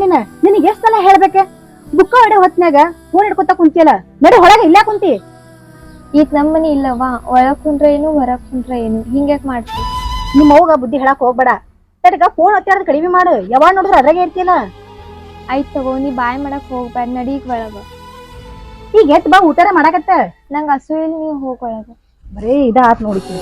ನೀನ ನಿನಗೆ ಎಷ್ಟ್ ಸಲ ಹೇಳ್ಬೇಕ? ಬುಕ್ಕ ಹೊಡೆ ಹೊತ್ನ್ಯಾಗ ಫೋನ್ ಹಿಡ್ಕೊತ ಕುಂತಿಯಲ್ಲ ನಡಿ ಹೊರಗೆ ಇಲ್ಲ ಕುಂತಿ. ಈಗ ನಮ್ಮನೆ ಇಲ್ಲವಾ ಒಳಗ್ ಕುಂದ್ರ ಏನು ಹೊರಗ್ ಕುಂದ್ರ ಏನು ಹಿಂಗ್ಯಾಕ್ ಮಾಡ್ತಿ? ನಿಮ್ಮ ಅವ್ಗ ಬುದ್ಧಿ ಹೇಳಕ್ ಹೋಗ್ಬೇಡ. ತಡಗ ಫೋನ್ ಒತ್ತಾಡೋದ್ ಕಡಿಮೆ ಮಾಡು ಯಾವಾಗ ನೋಡಿದ್ರ ಅದ್ರಾಗೆ ಇರ್ತಿಯಲ್ಲ. ಆಯ್ತು ತಗೋ ನೀ ಬಾಯ್ ಮಾಡಕ್ ಹೋಗ್ಬೇಡ ನಡಿ ಈಗ ಒಳಗ. ಈಗ ಎತ್ ಬಾ ಊಟ ಮಾಡಾಕತ್ತ. ನಂಗ ಹಸು ಇಲ್ಲಿ ನೀವು ಹೋಗ್ ಒಳಗ. ಬರೀ ಇದಾತ್ ಆತ್ ನೋಡಿಕಿ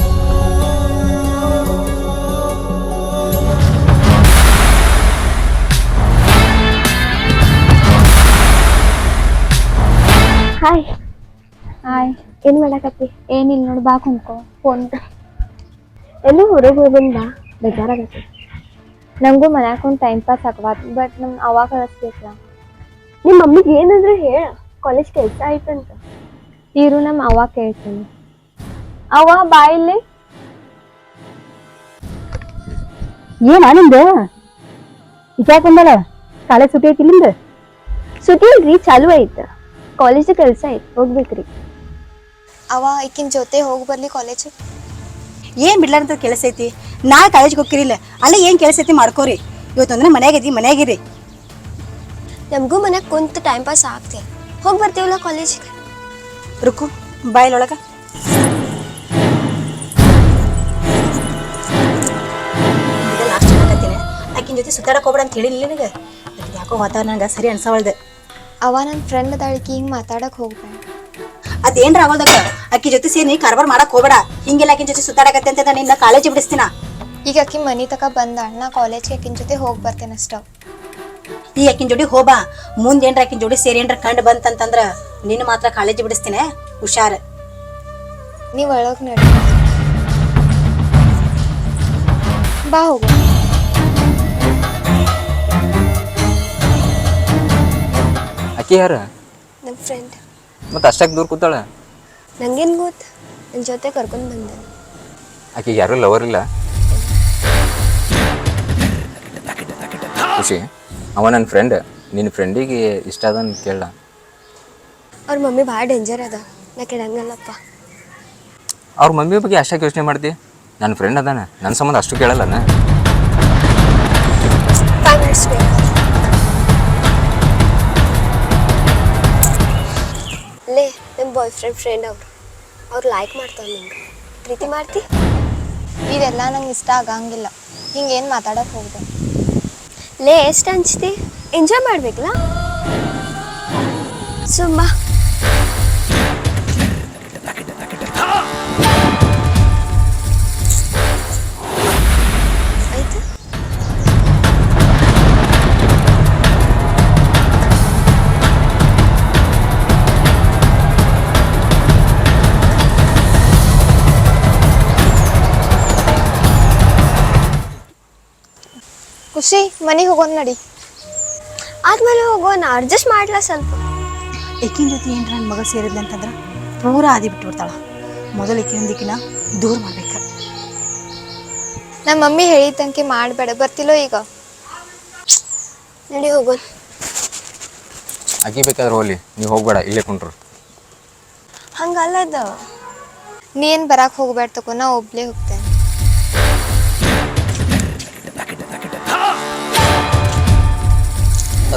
ಹಾಯ್ ಹಾಯ್ ಏನ್ ಮಾಡಕತ್ತಿ? ಏನಿಲ್ಲ ನೋಡ್ ಬಾ ಕುಂಕೋ ಫೋನ್ ಎಲ್ಲೂ ಹೊರಗೆ ಹೋಗಿ ಬಂದ ಬೇಜಾರಾಗತ್ತೆ. ನಂಗೂ ಮನ್ಯಾಗ ಒಂದು ಟೈಮ್ ಪಾಸ್ ಆಗವಾತ್ ಬಟ್ ನಮ್ ಅವಾಗ ಕಳಿಸ್ಬೇಕಲ್ಲ ನಿಮ್ಮ ಮಮ್ಮಿಗೆ ಏನಂದ್ರೆ ಹೇಳ. ಕಾಲೇಜ್ ಕೆಲಸ ಆಯ್ತಂತ. ಇರು ನಮ್ಮ ಅವಾಗ ಕೇಳ್ತೀನಿ. ಅವ ಬಾ ಇಲ್ಲಿ. ಏನ ನಿಂದ ವಿಚಾರ ಬಂದಲ್ಲ ಕಾಲೇಜ್ ಸುಟಿ ಐತಿ ನಿಂದ ಸುಟಿ ಇಲ್ರಿ ಚಾಲು ಐತ. ಕಾಲೇಜ್ ಕೆಲಸ ಐತಿ ಹೋಗ್ಬೇಕ್ರಿ. ಅವ ಈಕಿನ ಜೊತೆ ಹೋಗಿ ಬರ್ಲಿ ಕಾಲೇಜ್ ಏನ್ ಬಿಡ್ಲಾರ್ದ ಕೆಲಸ ಐತಿ? ನಾಳೆ ಕಾಲೇಜ್ಗೆ ಹೋಗ್ತಿರಿಲ್ಲ ಅಲ್ಲ ಏನ್ ಕೆಲಸ ಐತಿ ಮಾಡ್ಕೋರಿ. ಇವತ್ತು ಅಂದ್ರೆ ಮನ್ಯಾಗ ಐತಿ ಮನ್ಯಾಗಿರಿ ನಮಗೂ ಮನೆಗೆ ಕುಂತ ಟೈಮ್ ಪಾಸ್ ಆಗ್ತಿ. ಹೋಗಿ ಬರ್ತೀವಲ್ಲ ಕಾಲೇಜಿಗೆ ರುಕು ಬಾಯಲೊಳಗ. ಲಾಸ್ಟ್ ಆಕಿನ ಜೊತೆ ಸುತ್ತಾಡಕ್ ಹೋಗ್ಬೇಡ ಅಂತ ಹೇಳಿಲ್ಲ ನಿನಗೆ? ಯಾಕೋ ವಾತಾವರಣ ನಂಗೆ ಸರಿ ಅನ್ಸವಲ್ದು. ಅವ ನನ್ನ ಫ್ರೆಂಡ್ ಅದಾಳಿಕಿ ಹಿಂಗೆ ಮಾತಾಡಕ್ ಹೋಗ್ಬೇಡ. ಅದೇನ್ರ ಆಗೋದಕ್ಕ ಅಕ್ಕಿ ಜೊತೆ ಸೇರಿ ಕಾರ್ಬಾರ್ ಮಾಡಕ್ ಹೋಗ್ಬೇಡ. ಹಿಂಗೆಲ್ಲ ಆಕಿನ ಜೊತೆ ಸುತ್ತಾಡಕತ್ತೆ ಅಂತ ನಿನ್ನ ಕಾಲೇಜ್ ಬಿಡಿಸ್ತೀನ? ಈಗ ಅಕ್ಕಿ ಮನಿ ತಕ ಬಂದಾಳ ನಾ ಕಾಲೇಜ್ಗೆ ಅಕ್ಕಿನ ಜೊತೆ ಹೋಗಿ ಬರ್ತೇನೆ ಅಷ್ಟ. ಈ ಅಕ್ಕಿನ ಜೋಡಿ ಹೋಬಾ ಮುಂದೆ ಏನ್ರ ಅಕ್ಕಿನ ಜೋಡಿ ಸೇರಿ ಏನ್ರ ಕಂಡು ಬಂತಂತಂದ್ರ ನಿನ್ನ ಮಾತ್ರ ಕಾಲೇಜ್ ಬಿಡಿಸ್ತೀನಿ. ಹುಷಾರ್. ನೀವು ಒಳಗೆ ನಡಿ. ಬಾ ಹೋಗು. ಆಕಿ ಯಾರ ನನ್ನ ಫ್ರೆಂಡ್ ಮತ್ತೆ ಅಷ್ಟಕ್ಕೆ ದೂರ ಕೂತಾಳ? ನಂಗೇನು ಗೊತ್ತು? ನನ್ನ ಜೊತೆ ಕರ್ಕೊಂಡು ಬಂದೆ. ಆಕಿಗೆ ಯಾರು ಲವರ್ ಇಲ್ಲ? ಖುಷಿ. ಅವ ನನ್ನ ಫ್ರೆಂಡ್ ನಿನ್ನ ಫ್ರೆಂಡಿಗೆ ಇಷ್ಟ ಅದ ಅಂತ ಕೇಳ ಅವ್ರ ಮಮ್ಮಿ ಭಾಳ ಡೇಂಜರ್ ಅದ. ನಾ ಕೆಡಂಗಲ್ಲಪ್ಪ ಅವ್ರ ಮಮ್ಮಿ ಬಗ್ಗೆ ಅಷ್ಟಾಗಿ ಯೋಚನೆ ಮಾಡ್ತಿ? ನನ್ನ ಫ್ರೆಂಡ್ ಅದಾನ. ನನ್ನ ಸಂಬಂಧ ಅಷ್ಟು ಕೇಳಲ್ಲನ? ಬಾಯ್ ಫ್ರೆಂಡ್ ಫ್ರೆಂಡ್ ಅವರು. ಅವ್ರು ಲೈಕ್ ಮಾಡ್ತಾರೆ ನಿಂಗೆ ಪ್ರೀತಿ ಮಾಡ್ತಿ? ಇವೆಲ್ಲ ನಂಗೆ ಇಷ್ಟ ಆಗಂಗಿಲ್ಲ. ಹಿಂಗೆ ಏನು ಮಾತಾಡಕ್ಕೆ ಹೋಗ್ದೆ. ಲೇ ಎಷ್ಟು ಹಂಚ್ತಿ? ಎಂಜಾಯ್ ಮಾಡ್ಬೇಕಲ್ಲ ಸುಮ್ಮ. ಖುಷಿ ಮನೆಗೆ ಹೋಗೋಣ ನಡಿ. ಆದ್ಮೇಲೆ ಹೋಗೋಣ ಅಡ್ಜಸ್ಟ್ ಮಾಡ್ಲಾ ಸ್ವಲ್ಪ. ಈಕಿನ ಜೊತೆ ಏನ್ರ ನನ್ನ ಮಗ ಸೇರಿದ್ಲ ಅಂತಂದ್ರ ಪೂರ ಆದಿ ಬಿಟ್ಟು ಬಿಡ್ತಾಳ ಮೊದಲು ಈಕಿನೊಂದಿಕಿನ ದೂರ ಮಾಡ್ಬೇಕು. ನಮ್ಮ ಮಮ್ಮಿ ಹೇಳಿದಂಗೆ ಮಾಡಬೇಡ ಬರ್ತಿಲ್ಲೋ ಈಗ? ನಡಿ ಹೋಗೋಣ ಆಕಿ ಬೇಕಾದ್ರೆ ಹೋಗ್ಲಿ ನೀವು ಹೋಗ್ಬೇಡ ಇಲ್ಲೇ ಕುಂಟ್ರು ಹಂಗಲ್ಲದ ನೀ ಏನು ಬರಕ್ಕೆ ಹೋಗ್ಬೇಡ ತಗೋ ನಾ ಒಬ್ಳೇ ಹೋಗ್ತೇನೆ.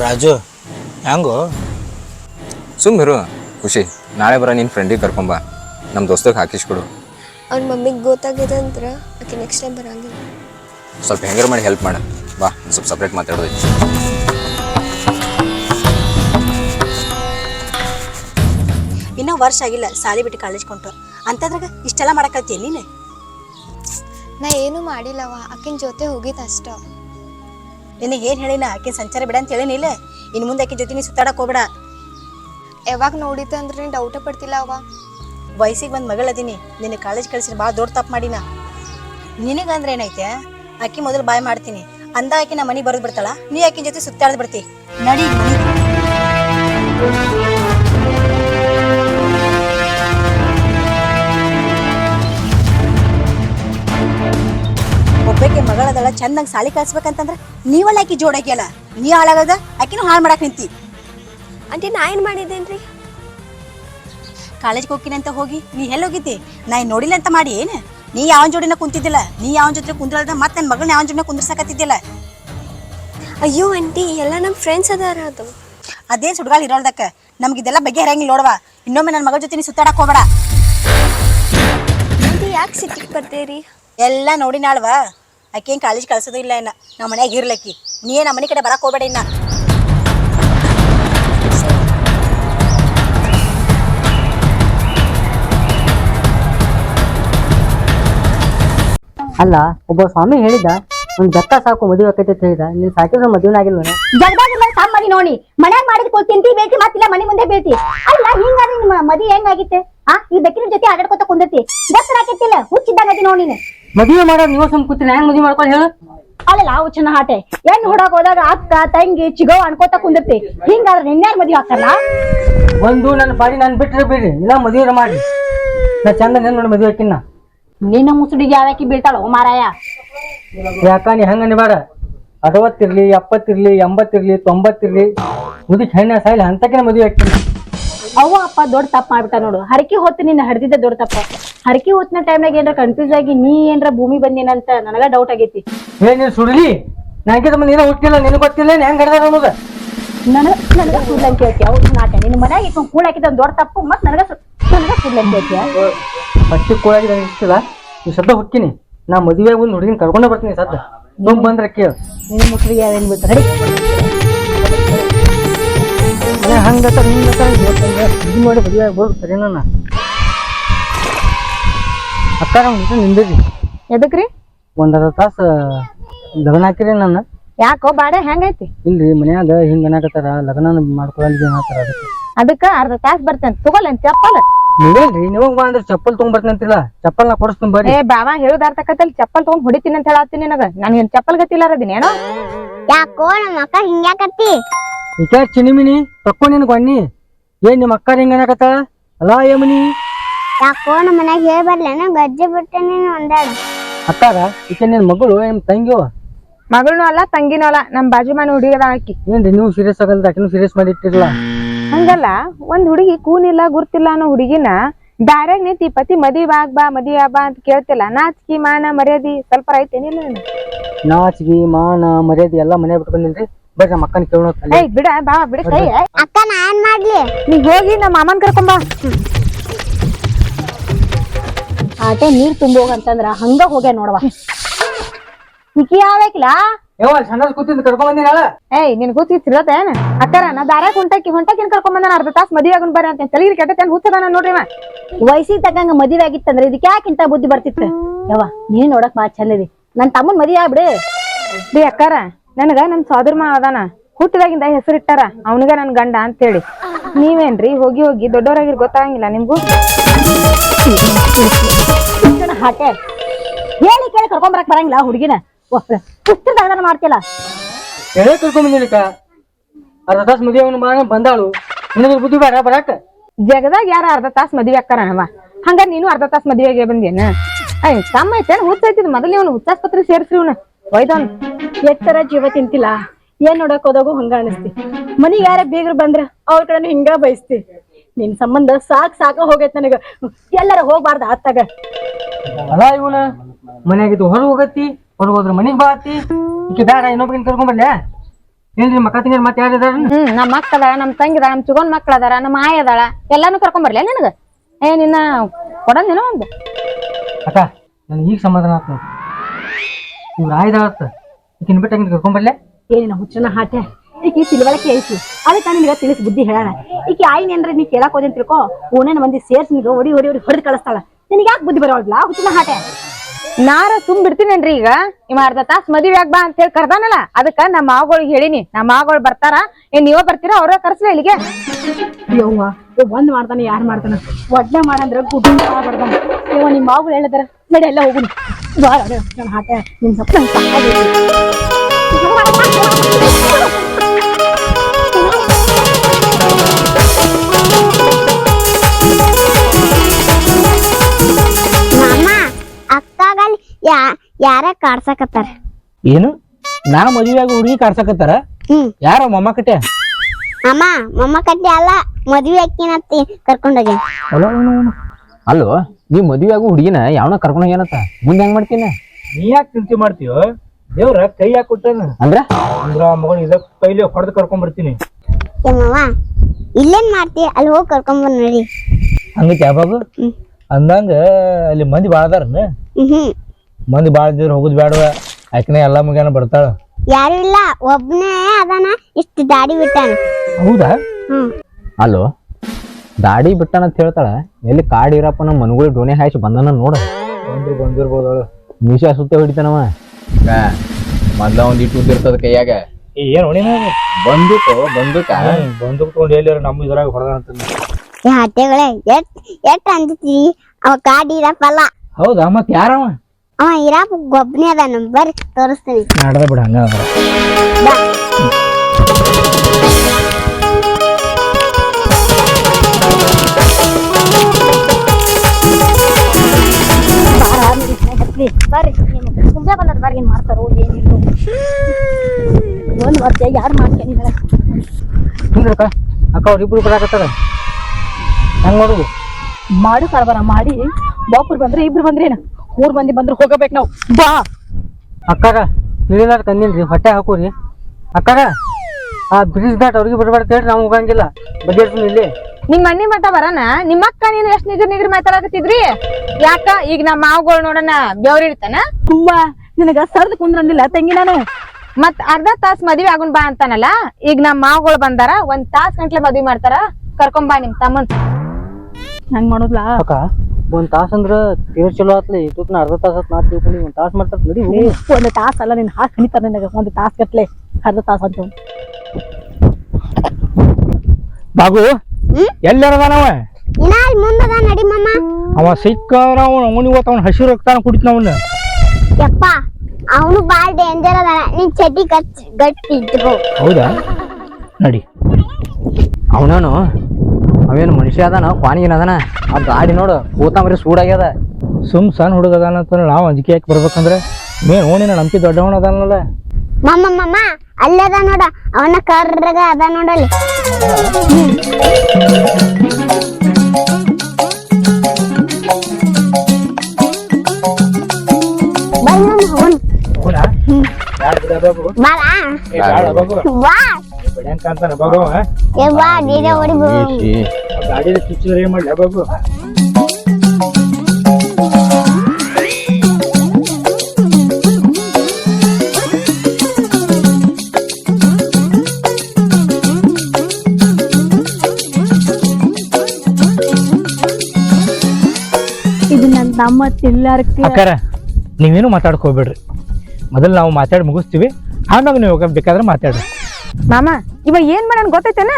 ರಾಜು ಹೆಂಗೋ? ಸುಮ್ಮಿರು ಖುಷಿ. ನಾಳೆ ಬರ ನಿನ್ನ ಫ್ರೆಂಡಿಗೆ ಕರ್ಕೊಂಬ ನಮ್ಮ ದೋಸ್ತಗೆ ಹಾಕಿಸ್ಕೊಡು ಅವ್ನ ಮಮ್ಮಿಗೆ ಗೊತ್ತಾಗಿದೆ ಅಂದ್ರೆ ಆಕೆ ನೆಕ್ಸ್ಟ್ ಟೈಮ್ ಬರಂಗಿಲ್ಲ. ಸ್ವಲ್ಪ ಹೆಂಗಾರು ಮಾಡಿ ಹೆಲ್ಪ್ ಮಾಡ. ಬಾ ಸ್ವಲ್ಪ ಸಪ್ರೇಟ್ ಮಾತಾಡೋದು ಇನ್ನೂ ವರ್ಷ ಆಗಿಲ್ಲ ಸಾಲಿ ಬಿಟ್ಟು ಕಾಲೇಜ್ ಕೊಂಟು. ಅಂತದ್ರಾಗ ಇಷ್ಟೆಲ್ಲ ಮಾಡಕತ್ತೀನಿ ನೀನೆ? ನಾ ಏನು ಮಾಡಿಲ್ಲವ ಆಕಿನ ಜೊತೆ ಹೋಗಿದ್ದು ಅಷ್ಟ. ನಿನಗೆ ಏನು ಹೇಳಿನ? ಆಕಿನ ಸಂಚಾರ ಬಿಡ ಅಂತ ಹೇಳಿನಿಲ್ಲ ಇನ್ನು ಮುಂದೆ ಆಕಿನ ಜೊತೆ ನೀ ಸುತ್ತಾಡಕ್ಕೆ ಹೋಗ್ಬೇಡ. ಯಾವಾಗ ನೋಡಿದ್ದೆ ಅಂದ್ರೆ ನೀನು ಡೌಟ ಪಡ್ತಿಲ್ಲ ಅವ? ವಯಸ್ಸಿಗೆ ಬಂದ್ ಮಗಳದೀನಿ ನಿನ್ನ ಕಾಲೇಜ್ ಕಳ್ಸಿದ್ರೆ ಭಾಳ ದೊಡ್ಡ ತಪ್ಪು ಮಾಡಿನ. ನಿನಗಂದ್ರೆ ಏನೈತೆ? ಆಕಿ ಮೊದಲು ಬಾಯ್ ಮಾಡ್ತೀನಿ. ಅಂದ ಆಕಿ ನಮ್ಮ ಮನೆಗೆ ಬರೋದು ಬಿಡ್ತಾಳ. ನೀ ಆಕಿನ ಜೊತೆ ಸುತ್ತಾಡ್ದು ಬಿಡ್ತಿ. ನಡಿ. ಒಬ್ಬಕ್ಕೆ ಮಗಳದಳ ಚಂದಂಗ್ ಸಾಲಿ ಕಳ್ಸ್ಬೇಕಂತಂದ್ರ ನೀವಲ್ಲ ಆಕಿ ಜೋಡಾಕಿಯಲ್ಲ? ನೀ ಹಾಳಾಗದ ಆಕಿನೂ ಹಾಳು ಮಾಡಕ್ ನಿಂತಿ. ಆಂಟಿ ನಾ ಏನು ಮಾಡಿದ್ದೇನ್ರಿ? ಕಾಲೇಜ್ಗೆ ಹೋಗ್ತೀನಿ ಅಂತ ಹೋಗಿ ನೀ ಎಲ್ಲಿ ಹೋಗಿದ್ದಿ ನಾ ಏನ್ ನೋಡಿಲ್ಲ ಅಂತ ಮಾಡಿ ಏನು? ನೀ ಯಾವ ಜೋಡಿನ ಕುಂತಿದ್ದಿಲ್ಲ? ನೀ ಯಾವ ಜೊತೆ ಕುಂದ್ರಲ್ದ ಮತ್ತೆ ನನ್ನ ಮಗಳನ್ನ ಯಾವ ಜೋಡಿನ ಕುಂದ್ರಸಕತ್ತಿದ್ದಿಲ್ಲ? ಅಯ್ಯೋ ಆಂಟಿ ಎಲ್ಲ ನಮ್ಮ ಫ್ರೆಂಡ್ಸ್ ಅದಾರ ಅದು. ಅದೇ ಸುಡ್ಗಾಲ್ ಇರೋಳ್ದಕ್ಕ ನಮ್ಗೆ ಇದೆಲ್ಲ ಬಗೆಹರಂಗಿಲ್ಲ ನೋಡವ. ಇನ್ನೊಮ್ಮೆ ನನ್ನ ಮಗಳ ಜೊತೆ ನೀ ಸುತ್ತಾಡಕ್ ಹೋಗ್ಬೇಡ. ಯಾಕೆ ಸಿಟ್ಟಿಗೆ ಬರ್ತೀರಿ? ಎಲ್ಲ ನೋಡಿ ನಾಳ್ವ? ಆಕೆ ಏನ್ ಕಾಲೇಜ್ ಕಳ್ಸೋದು ಇಲ್ಲ ಇನ್ನ. ನಮ್ಮ ಮನ್ಯಾಗ ಇರ್ಲಕ್ಕಿ ನೀ ನಮ್ಮ ಮನೆ ಕಡೆ ಬರಕ್ ಹೋಗ್ಬೇಡ ಇನ್ನ. ಅಲ್ಲ ಒಬ್ಬ ಸ್ವಾಮಿ ಹೇಳಿದ ಒಂದ್ ಜಕ್ಕ ಸಾಕು ಮದುವೆ ಆಕೈತೆ ಅಂತ ಹೇಳಿದ. ನೀನ್ ಸಾಕಿದ್ರೆ ಮದುವೆ ಆಗಿಲ್ಲ ಜಗದಾಗ ತಮ್ಮ ಮದಿ ನೋಡಿ. ಮನ್ಯಾಗ ಮಾಡಿದ ಕೊ ತಿಂತಿ ಬೇತಿ ಮತ್ತಿಲ್ಲ ಮನೆ ಮುಂದೆ ಬೇಟಿ ಅಲ್ಲ ಹಿಂಗಾದ್ರೆ ನಿಮ್ಮ ಮದಿ ಹೆಂಗಾಗಿತ್ತೆ? ಆ ಈ ಬೆಕ್ಕಿನ ಜೊತೆ ಆಡಾಡ್ಕೊತ ಕುಂದತಿ ದಸರ ಆಕೈತಿಲ್ಲ ಹುಚ್ಚಿದ್ದಂಗತಿ ನೋಡಿ ನೀನು. ಮದುವೆ ಮಾಡೋದು ನೀವು ಸುಮ್ ಕೂತಿನ ಹೆಂಗ್ ಮದುವೆ ಮಾಡ್ಕೊಂಡು ಹೇಳು? ಅಲ್ಲಲ್ಲ ಹುಚ್ಚನ ಹಾಟೆ. ಹೆಣ್ಣು ಹುಡಕ್ ಹೋದಾಗ ಅಕ್ಕ ತಂಗಿ ಚಿಗೋ ಅನ್ಕೋತ ಕುಂದಿರ್ತಿ. ಹಿಂಗಾದ್ರೆ ನಿನ್ಯಾರ ಮದುವೆ ಆಗ್ತಲ್ಲ ಒಂದು ನನ್ನ ಪಾಡಿ ನಾನು ಬಿಟ್ಟರೆ ಬಿಡ್ರಿ ಇಲ್ಲ ಮದುವೆ ಮಾಡ್ರಿ ನಾ ಚಂದ ನೆನ್ ನೋಡಿ ಮದುವೆ ಹಾಕಿನ. ನಿನ್ನ ಮುಸುಡಿಗೆ ಯಾವ್ಯಾಕಿ ಬೀಳ್ತಾಳೋ ಮಾರಾಯ? ಯಾಕ ನೀ ಹಂಗ ಅನ್ಬೇಡ. ಅರವತ್ತಿರ್ಲಿ ಎಪ್ಪತ್ತಿರ್ಲಿ ಎಂಬತ್ತಿರ್ಲಿ ತೊಂಬತ್ತಿರ್ಲಿ ಮುದುಕ್ ಹೆಣ್ಣ ಸಾಯಿಲ್ಲ ಅಂತಕಿನ ಮದುವೆ ಹಾಕಿನ. ಅವ್ವ ಅಪ್ಪ ದೊಡ್ಡ ತಪ್ಪ ಮಾಡ್ಬಿಟ್ಟ ನೋಡು. ಹರಕೆ ಹೊತ್ತು ನಿನ್ನ ಹಡ್ದಿದ್ದ ದೊಡ್ಡ ತಪ್ಪ. ಹರಕೆ ಹೊತ್ತಿನ ಟೈಮ್ನಾಗ ಏನ್ರ ಕನ್ಫ್ಯೂಸ್ ಆಗಿ ನೀ ಏನ್ರ ಭೂಮಿ ಬಂದೇನಂತ ನನಗ ಡೌಟ್ ಆಗೈತಿ. ಏ ನೀನ್ ಸುಡ್ಲಿ? ನನಗೆ ನೀನು ಹುಟ್ಟಿಲ್ಲ ನಿನಗೆ ಗೊತ್ತಿಲ್ಲ ಹೆಂಗ್ ಹಿಡ್ದಾರ ಅನ್ನೋದು? ನನಗ ನನಗ ಸುಡ್ಲಂತ ಹೇಳ್ತಿ ಅವ್ರು ನಾಟ ನಿನ್ನ ಮನ್ಯಾಗ ಇಟ್ಕೊಂಡು ಕೂಡ ಹಾಕಿದ ದೊಡ್ಡ ತಪ್ಪು ಮತ್ ನನಗ ನನಗ ಸುಡ್ಲಂತ ಹೇಳ್ತಿಯ ಹೊಟ್ಟಿ ಕೂಡಾಗಿ ನನಗೆ ಇಷ್ಟಿಲ್ಲ. ನೀವು ಸದ್ದ ಹುಟ್ಟಿನಿ. ನಾ ಮದುವೆ ಒಂದು ಹುಡುಗಿನ ಕರ್ಕೊಂಡೇ ಬರ್ತೀನಿ ಸದ್ದ. ನೋವು ಬಂದ್ರೆ ಕೇಳು. ನಿನ್ನ ಮುಟ್ಟಿಗೆ ಯಾವೇನ್ ಬೀಳ್ತ ಅದೇ ಹಂಗತ್ತ ಹಿಂಗತ್ತ ಇದು ಮಾಡಿ ಮದುವೆ ಆಗ್ಬೋದು ಸರಿನಾ ಅಕ್ಕ ಒಂದು ನಿಂದಿರಿ. ಎದಕ್ರಿ? ಒಂದರ ತಾಸು ಲಗ್ನ ಹಾಕಿರಿ ನನ್ನ. ಯಾಕೋ ಬಾಡ ಹೆಂಗೈತಿ? ಇಲ್ರಿ ಮನ್ಯಾಗ ಹಿಂಗ ಅನ್ನಕತ್ತಾರ ಲಗ್ನ ಅನ್ನತ್ತಾರ ಅದಕ್ಕೆ. ಅದಕ್ಕ ಅರ್ಧ ತಾಸ್ ಬರ್ತೇನೆ. ತಗೊಳ್ಳೇನ್ ಚಪ್ಪಲ್. ನೀವೇನ್ರಿ ನೀವ್ ಬಾ ಅಂದ್ರೆ ಚಪ್ಪಲ್ ತೊಗೊಂಡ್ ಬರ್ತೀನಿ ಚಪ್ಪಲ್ ನಾ ಕೊಡಿಸ್ತೀನಿ ಬರ್ರಿ. ಏ ಬಾವ ಹೇಳುದ ಅರ್ಥಕತ್ತಲ್ಲಿ ಚಪ್ಪಲ್ ತಗೊಂಡ್ ಹೊಡಿತೀನಿ ಅಂತ ಹೇಳತ್ತೀನಿ ನನಗ. ನಾನು ಏನ್ ಚಪ್ಪಲ್ ಗತಿಲಾರದಿನಿ ಏನೋ? ಯಾಕೋ ನಮ್ಮ ಅಕ್ಕ ಹಿಂಗ್ಯಾಕತ್ತಿ ಈಕೆ ಚಿನಿಮಿನಿ ತಕ್ಕೋ ನಿನ್ ಗೊಣ್ಣಿ ಏನ್ ನಿಮ್ಮ ಅಕ್ಕ ಹಿಂಗ ಅನ್ನಕತ್ತಾಳ? ಅಲಾ ಯಮನಿ? ಯಾಕೋ ನಮ್ಮ ಮನ್ಯಾಗ ಹೇಳಿ ಬರ್ಲೇನ ಗಜ್ಜೆ ಬಿಟ್ಟೆ ಒಂದಾಡ ಅಕ್ಕಾರ ಈಕೆ ನಿನ್ ಮಗಳು ನಿಮ್ ತಂಗಿಯೋ ಮಗಳನು ಅಲ್ಲ ತಂಗಿನೂ ಅಲ್ಲ ನಮ್ ಬಾಜು ಮನೆ ಹುಡುಗದ ಆಕಿ. ಏನ್ರಿ ನೀವು ಸೀರಿಯಸ್ ಆಗಲ್ದ ಆಕಿನೂ ಸೀರಿಯಸ್ ಮಾಡಿ ಇಟ್ಟಿರಲ್ಲ ಹಂಗಲ್ಲ ಒಂದ್ ಹುಡುಗಿ ಕೂನಿಲ್ಲ ಗುರ್ತಿಲ್ಲ ಅನ್ನೋ ಹುಡುಗಿನ ದಾರ್ಯಾಗ ನಿಂತಿ ಪತಿ ಮದಿ ಆಗ್ ಬಾ ಮದಿ ಬಾ ಅಂತ ಕೇಳ್ತಿಲ್ಲ. ನಾಚಿಕಿ ಮಾನ ಮರ್ಯಾದಿ ಸ್ವಲ್ಪ ಐತೇನಿಲ್ಲ ನಾಚಿಕಿ ನಾಚಿಗೆ ಮಾನ ಮರ್ಯಾದಿ ಎಲ್ಲಾ ಮನೆ ಬಿಟ್ಟು ಬಂದಿಲ್ರಿ ಬರ್ರಿ ನಮ್ಮ ಅಕ್ಕನ ಕೇಳೋ ಏಯ್ ಬಿಡ ಬಾ ಬಿಡ ಕೈ ಅಕ್ಕ ನಾನ್ ಮಾಡ್ಲಿ? ನೀ ಹೋಗಿ ನಮ್ಮ ಮಾಮನ್ ಕರ್ಕೊಂಬಾ ಆಟೆ ನೀರ್ ತುಂಬೋಗಂತಂದ್ರ ಹಂಗ ಹೋಗ್ಯ ನೋಡವಾ. ಇಕಿ ಯಾವ್ಯಾಕಿಲ್ಲ ಯಾವ ಸಣ್ಣ ಕೂತಿದ್ದು ಕರ್ಕೊಂಡ್ ಬಂದಿನ ಏಯ್ ನಿನ್ ಕೂತಿ ತಿರತೇನ ಅಕ್ಕಾರ ನಾ ದಾರ್ಯಾಗ ಹೊಂಟಕಿ ಹೊಂಟಕಿನ್ ಕರ್ಕೊಂಡ್ ಬಂದಾನ ಅರ್ಧ ತಾಸ್ ಮದ್ವಿ ಆಗುನ್ ಬರ್ರಿ ಅಂತ. ತಲೆಗೆ ಕೆಟ್ಟತೇನ್ ಹುಚ್ಚದಾನ ನೋಡ್ರಿ ಇವ. ವಯಸ್ಸಿಗೆ ತಕ್ಕಂಗ ಮದುವೆ ಆಗಿತ್ತಂದ್ರ ಇದಕ್ಕೆ ಯಾಕಿಂತ ಬುದ್ಧಿ ಬರ್ತಿತ್ತು? ಯವ್ವ ನೀನ್ ನೋಡಕ್ ಮಾ ಚಂದ ಇದಿ ನನ್ ತಮ್ಮನ್ ಮದುವೆ ಆಗ್ಬಿಡು. ರೀ ಅಕ್ಕಾರ ನನಗ ನಮ್ ಸೋದರ ಮಾ ಅದಾನ. ಹುಟ್ಟಿದಾಗಿಂದ ಹೆಸರಿಟ್ಟಾರ ಅವನಿಗ ನನ್ ಗಂಡ ಅಂತೇಳಿ. ನೀವೇನ್ರಿ ಹೋಗಿ ಹೋಗಿ ದೊಡ್ಡವರಾಗಿರ್ ಗೊತ್ತಾಗಂಗಿಲ್ಲ ನಿಮ್ಗೂ? ಹುಚ್ಚನ ಹೇಳಿ ಕೇಳಿ ಕರ್ಕೊಂಡ್ ಬರಕ್ ಬರಂಗಿಲ್ಲ ಹುಡುಗಿನ. ಹುಚ್ಚಿನ ದಾನ ಮಾಡ್ತಿಲ್ಲ ಹೇಳೇ ಕರ್ಕೊಂಡ್ ಅರ್ಧ ತಾಸು ಮದುವೆ ಅವನು ಬಾ ಬಂದಾಳು. ನಿನಗೆ ಬುದ್ಧಿ ಬೇಡ ಬರಾಕ. ಜಗದಾಗ ಯಾರ ಅರ್ಧ ತಾಸ್ ಮದ್ವೆ ಅಕ್ಕಾರನವ ಹಂಗ ನೀನು ಅರ್ಧ ತಾಸ್ ಮದ್ವೆಗೆ ಬಂದೇನ ಅಯ್ಯ ತಮ್ಮ ಐತೆ ಹುಚ್ಚ ಮೊದಲೇ ಅವನು ಇವನು ಹುಚ್ಚಾಸ್ಪತ್ರೆ ಸೇರಿಸ್ರಿ ಇವನು. ಒಯ್ದವನು. ಎತ್ತರ ಜೀವ ತಿಂತಿಲ್ಲ. ಏನ್ ನೋಡಕ್ ಹೋದಾಗು ಹಂಗ ಅನಿಸ್ತಿ. ಮನಿಗೆ ಯಾರ ಬೀಗ್ರು ಬಂದ್ರ ಅವ್ರ ಕಡೆ ಹಿಂಗ ಬಯಸ್ತಿ. ನಿನ್ ಸಂಬಂಧ ಸಾಕ್ ಸಾಕ ಹೋಗೈತ್ ನನಗ. ಎಲ್ಲರ ಹೋಗ್ಬಾರ್ದ ಆತ್ತಾಗ. ಅಲ್ಲ ಇವನ. ಮನೆಯಾಗಿದ್ದು ಹೊರ ಹೋಗತ್ತಿ? ಹೋದ್ರ ಮನಿಗ್ ಬಾತಿ ಈಕೆ ಬೇಡ ಇನ್ನೊಬ್ಬಗಿನ ಕರ್ಕೊಂಡ್ಬಲ್ಲೆ ಏನ್ರಿ ಮಕ್ಕ ತಿಂಗ್ರ ಮತ್ತೆ ಯಾರು ಇದಾರ? ಹ್ಮ್ ನಮ್ ಮಕ್ಕಳ ನಮ್ ತಂಗಿದ ನಮ್ ಚುಗೋನ್ ಮಕ್ಳ ಅದಾರ ನಮ್ಮ ಆಯ ಅದಾಳ ಎಲ್ಲಾನು ಕರ್ಕೊಂಡ್ ಬರ್ಲಿ ನನಗ? ಏ ನಿನ್ನ ಕೊಡಂದೇನೋ ಒಂದು. ಅಕ್ಕ ನನ್ ಈಗ ಸಮಾಧಾನ ಆಯ್ತು ಇವ್ರ ಆಯ್ದಾಳತ್ತ ಈಕಿನ ಬಿಟ್ಟು ಹಂಗೆ ಕರ್ಕೊಂಡ್ಬರ್ಲೆ ಏನಿನ ಹುಚ್ಚನ ಹಾಟೆ ಈಕಿ ತಿಳುವಳಿಕೆ ಐತಿ. ಅದಕ್ಕೆ ನಿನ್ಗ ತಿಳಿಸಿ ಬುದ್ಧಿ ಹೇಳೋಣ. ಈಕಿ ಆಯ್ನ ಏನ್ರ ನೀ ಕೇಳಕ್ ಹೋದೆ ತಿಳ್ಕೊ ಓನೇನ್ ಮಂದಿ ಸೇರ್ಸಿ ನಿಗ ಒಡಿ ಹೊಡಿ ಹೊಡಿ ಹೊಡೆದು ಕಳಿಸ್ತಾಳ. ನಿನಗೆ ಯಾಕೆ ಬುದ್ಧಿ ಬರೋಲ್ವಾ ಹುಚ್ಚನ ಹಾಟೆ ನಾರ ಸುಮ್ ಈಗ? ಇವ ಅರ್ಧ ತಾಸ್ ಮದ್ವೆ ಬಾ ಅಂತ ಹೇಳಿ ಕರ್ದಾನಲ್ಲ? ಅದಕ್ಕ ನಮ್ಮ ಮಾವಗಳಿಗೆ ಹೇಳಿನಿ. ನಮ್ಮ ಮಾವುಗಳು ಬರ್ತಾರ. ಏನ್ ನೀವ ಬರ್ತೀರಾ? ಅವ್ರ ಕರ್ಸ್ಲಿ ಇಲ್ಲಿಗೆ. ಯವ್ವ ಇವ್ ಒಂದ್ ಮಾಡ್ತಾನ, ಯಾರ್ ಮಾಡ್ತಾನ? ಒಡ್ನೆ ಮಾಡಂದ್ರ ಕುಟುಂಬ ಬರ್ತಾನ ಇವ ನಿಮ್ಮ ಮಾವುಗಳು ಹೇಳಿದಾರ, ನಡಿ ಎಲ್ಲ ಹೋಗುನು ಬಾಳ ನನ್ನ ನಿಮ್ ಸಪ್ಪ ಯಾ ಯಾರ ಕಾಡ್ಸಕತ್ತಾರ? ಏನು? ನಾ ಮದುವೆಯಾಗ ಹುಡುಗಿ ಕಾಡ್ಸಕತ್ತಾರ? ಹ್ಮ್. ಯಾರ ಮೊಮ್ಮ ಕಟ್ಟೆ ಅಮ್ಮ ಮಮ್ಮ ಕಟ್ಟಿ ಅಲ್ಲ ಮದ್ವೆ ಅಕ್ಕಿನತ್ತಿ ಕರ್ಕೊಂಡೋಗಿ ಅಲ್ಲ ಅಲ್ಲೋ ನೀ ಮದುವೆಯಾಗ ಹುಡುಗಿನ ಯಾವನ ಕರ್ಕೊಂಡು ಏನತ್ತ? ಮುಂದೆ ಹೆಂಗ್ ಮಾಡ್ತೀನಿ? ನೀ ಯಾಕೆ ಚಿಂತೆ ಮಾಡ್ತೀಯೋ? ದೇವ್ರ ಕೈ ಯಾಕೆ ಕೊಟ್ಟನ ಅಂದ್ರ? ಅಂದ್ರ ಆ ಮಗನ್ ಇದ ಕೈಲಿ ಹೊಡೆದು ಕರ್ಕೊಂಡ್ ಬರ್ತೀನಿ. ಯಮ್ಮವ್ವ ಇಲ್ಲೇನ್ ಮಾಡ್ತಿ? ಅಲ್ಲಿ ಹೋಗಿ ಕರ್ಕೊಂಬಂದ್ ನೋಡಿ. ಹಂಗೈತಿ ಬಾಬು ಅಂದಂಗ ಅಲ್ಲಿ ಮಂದಿ ಭಾಳ ಅದಾರನ ಹ್ಮ್. ಮಂದಿ ಭಾಳ ಇದ್ರ ಹೋಗುದ್ ಬೇಡವ ಆಕಿನ ಎಲ್ಲ ಮುಗ್ಯಾನ ಬರ್ತಾಳ. ಯಾರು ಇಲ್ಲ ಒಬ್ನೇ ಅದಾನ ಇಷ್ಟು ದಾಡಿ ಬಿಟ್ಟಾನ. ಹೌದಾ? ಹ್ಮ್. ಅಲ್ಲೋ ದಾಡಿ ಬಿಟ್ಟಾನ ಅಂತ ಹೇಳ್ತಾಳ ಎಲ್ಲಿ ಕಾಡ್ ಇರಪ್ಪ ನಮ್ಮ ಮನುಗಳು ಡೋಣೆ ಹಾಯ್ಸಿ ಬಂದನ ನೋಡ. ಬಂದ್ರು ಬಂದಿರ್ಬೋದು ಮೀಶ ಸುತ್ತ ಹೊಡಿತಾನವ. ಮೊದ್ಲ ಒಂದ್ ಇಟ್ಟು ಇರ್ತದ ಕೈಯಾಗ. ಏನ್ ಹೊಣಿನ ಬಂದೂಕ ಬಂದೂಕ. ಬಂದು ತಗೊಂಡು ಎಲ್ಲಿ ನಮ್ಮ ಇದ್ರಾಗ ಹೊಡೆದ ಅಂತ ಈ ಹತ್ತೆಗಳೇ ಎಟ್ ಎಟ್ ಅಂತೀರಿ ಅವ ಕಾಡಿ ಇರಪ್ಪಲ್ಲ. ಹೌದಾ ಮತ್ ಯಾರವ? ಅವ ಇರಪ್ಪ ಗೊಬ್ಬನೇ ಅದಾನ ಬರ್ರಿ ತೋರಿಸ್ತೀನಿ. ನಡ್ದ ಬಿಡ ಹಂಗ ಬಾ. ಬರ್ರಿ ಸುಮ್ಮನೆ ಬಂದದ ಬರ್ರಿ ಏನ್ ಮಾಡ್ತಾರೋ ಏನಿಲ್ಲ ಒಂದ್ ವರ್ಷ ಯಾರು ಮಾಡ್ಕೊಂಡಿದ್ದಾರೆ ಹಿಂದ್ರಕ್ಕ ಅಕ್ಕ ಅವ್ರಿಬ್ರು ಬರಾಕತ್ತಾರ ಹೆಂಗ್ ಮಾಡೋದು? ಮಾಡು ಕಾರ್ಬಾರ ಮಾಡಿ. ಬಾಪುರ್ ಬಂದ್ರೆ ಇಬ್ರು ಬಂದ್ರೇನ? ಮೂರ್ ಮಂದಿ ಬಂದ್ರೆ ಹೋಗಬೇಕು ನಾವು. ಬಾ. ಅಕ್ಕಾರ ತಿಳಿಲಾರ ತಂದಿನ್ರಿ ಹೊಟ್ಟೆ ಹಾಕೋರಿ. ಅಕ್ಕಾರ ಆ ಬ್ರಿಡ್ಜ್ ದಾಟ್ ಅವ್ರಿಗೆ ಬರ್ಬಾರ್ದು ಹೇಳ್ರಿ ನಾವು ಹೋಗಂಗಿಲ್ಲ. ಬಗ್ಗೆ ಇಲ್ಲಿ. ನಿಮ್ ಮನಿ ಮಠ ಬರನ? ನಿಮ್ಮ ಅಕ್ಕ ನೀನು ಎಷ್ಟ್ ನಿಗ್ರ ನಿಗ್ರ ಮಾತಾಡಕತ್ತಿದ್ರಿ? ಯಾಕ? ಈಗ ನಮ್ಮ ಮಾವುಗಳು ನೋಡೋಣ ಬೆವ್ರ ಇಡ್ತಾನ? ತುಂಬಾ ನಿನಗ ಸರ್ದ್ ಕುಂದ್ರಂದಿಲ್ಲ ತಂಗಿ ನಾನು. ಮತ್ ಅರ್ಧ ತಾಸ್ ಮದ್ವಿ ಆಗುನ್ ಬಾ ಅಂತಾನಲ್ಲ ಈಗ ನಮ್ಮ ಮಾವುಗಳು ಬಂದಾರ ಒಂದ್ ತಾಸ್ ಗಂಟ್ಲೆ ಮದ್ವಿ ಮಾಡ್ತಾರ ಕರ್ಕೊಂಬಾ ಬಾ ನಿಮ್ ತಮ್ಮನ್. ಹಂಗ್ ಮಾಡೋದ್ಲಾ? ಅಕ್ಕ ಒಂದ್ ತಾಸ ಅಂದ್ರ ತೀರ್ ಚಲೋ ಆತ್ಲಿ ಇಟ್ಟುಕ್ನ ಅರ್ಧ ತಾಸ ಆತ್ ನಾ ತಿಳ್ಕೊಂಡು ಒಂದ್ ತಾಸ ಮಾಡ್ತಾರ ನಡಿ ಹೋಗು. ಒಂದು ತಾಸ್ ಅಲ್ಲ ನಿನ್ ಹಾಕಿ ಕಣಿತಾರ ನಿನಗ ಒಂದು ತಾಸು ಗಟ್ಲೆ ಅರ್ಧ ತಾಸ ಅಂತ ಬಾಬು ಎಲ್ಲಾರದಾನವ ಇನ್ನ ಅಲ್ಲಿ ಮುಂದದ ನಡಿ ಮಮ್ಮ ಅವ ಸಿಕ್ಕ ಅವನು ಅವನು ಹಸಿರು ರಕ್ತಾನ ಕುಡಿತ ಅವನ್ನ ಯಪ್ಪ ಅವನು ಬಾಳ ಡೇಂಜರ್ ಅದಾನ. ನಿನ್ ಚಟಿ ಗಟ್ಟಿ ಇಟ್ಕೋ. ಹೌದಾ? ನಡಿ. ಅವನವನು ಅವೇನು ಮನುಷ್ಯ ಅದಾನ? ಕ್ವಾನಿಗಿನ ಅದಾನ? ಆ ಗಾಡಿ ನೋಡು ಕೂತಾಂಬ್ರಿ ಸೂಡಾಗ್ಯದ. ಸುಮ್ ಸಣ್ಣ ಹುಡುಗ ಅದಾನ ಅಂತ ನಾವು ಅಂಜಿಕೆ ಹಾಕಿ ಬರ್ಬೇಕಂದ್ರೆ ಮೇನ್ ಓಣಿನ ನಂಬಿ ದೊಡ್ಡವನ ಅದಾನಲ್ಲ. ಮಮ್ಮ ಮಮ್ಮ ಅಲ್ಲದ ನೋಡ ಅವನ ಕರ್ರಗ ಅದ ನೋಡಲ್ಲಿ. ಬಾಲ? ಬಾ. ಬಾ ನೀನೇ ಓಡಿ ಬಾ ಗಾಡಿ ಚುಚ್ಚಿದ್ರೆ ಏನ್ ಮಾಡ್ಲಿ? ಬಾಬು ಇದು ನನ್ನ ತಮ್ಮ ತಿಲ್ಲಾರಕ್ಕೆ ಅಕ್ಕಾರ ನೀವೇನು ಮಾತಾಡ್ಕೋಬೇಡ್ರಿ ಹೋಗ್ಬೇಡ್ರಿ. ಮೊದಲು ನಾವು ಮಾತಾಡಿ ಮುಗಿಸ್ತೀವಿ. ಆಮ್ಯಾಗ ನೀವು ಬೇಕಾದ್ರೆ ಮಾತಾಡ್ರಿ. ಮಾಮ ಇವಾಗ ಏನ್ ಮಾಡೋಣ ಗೊತ್ತೈತೇನ?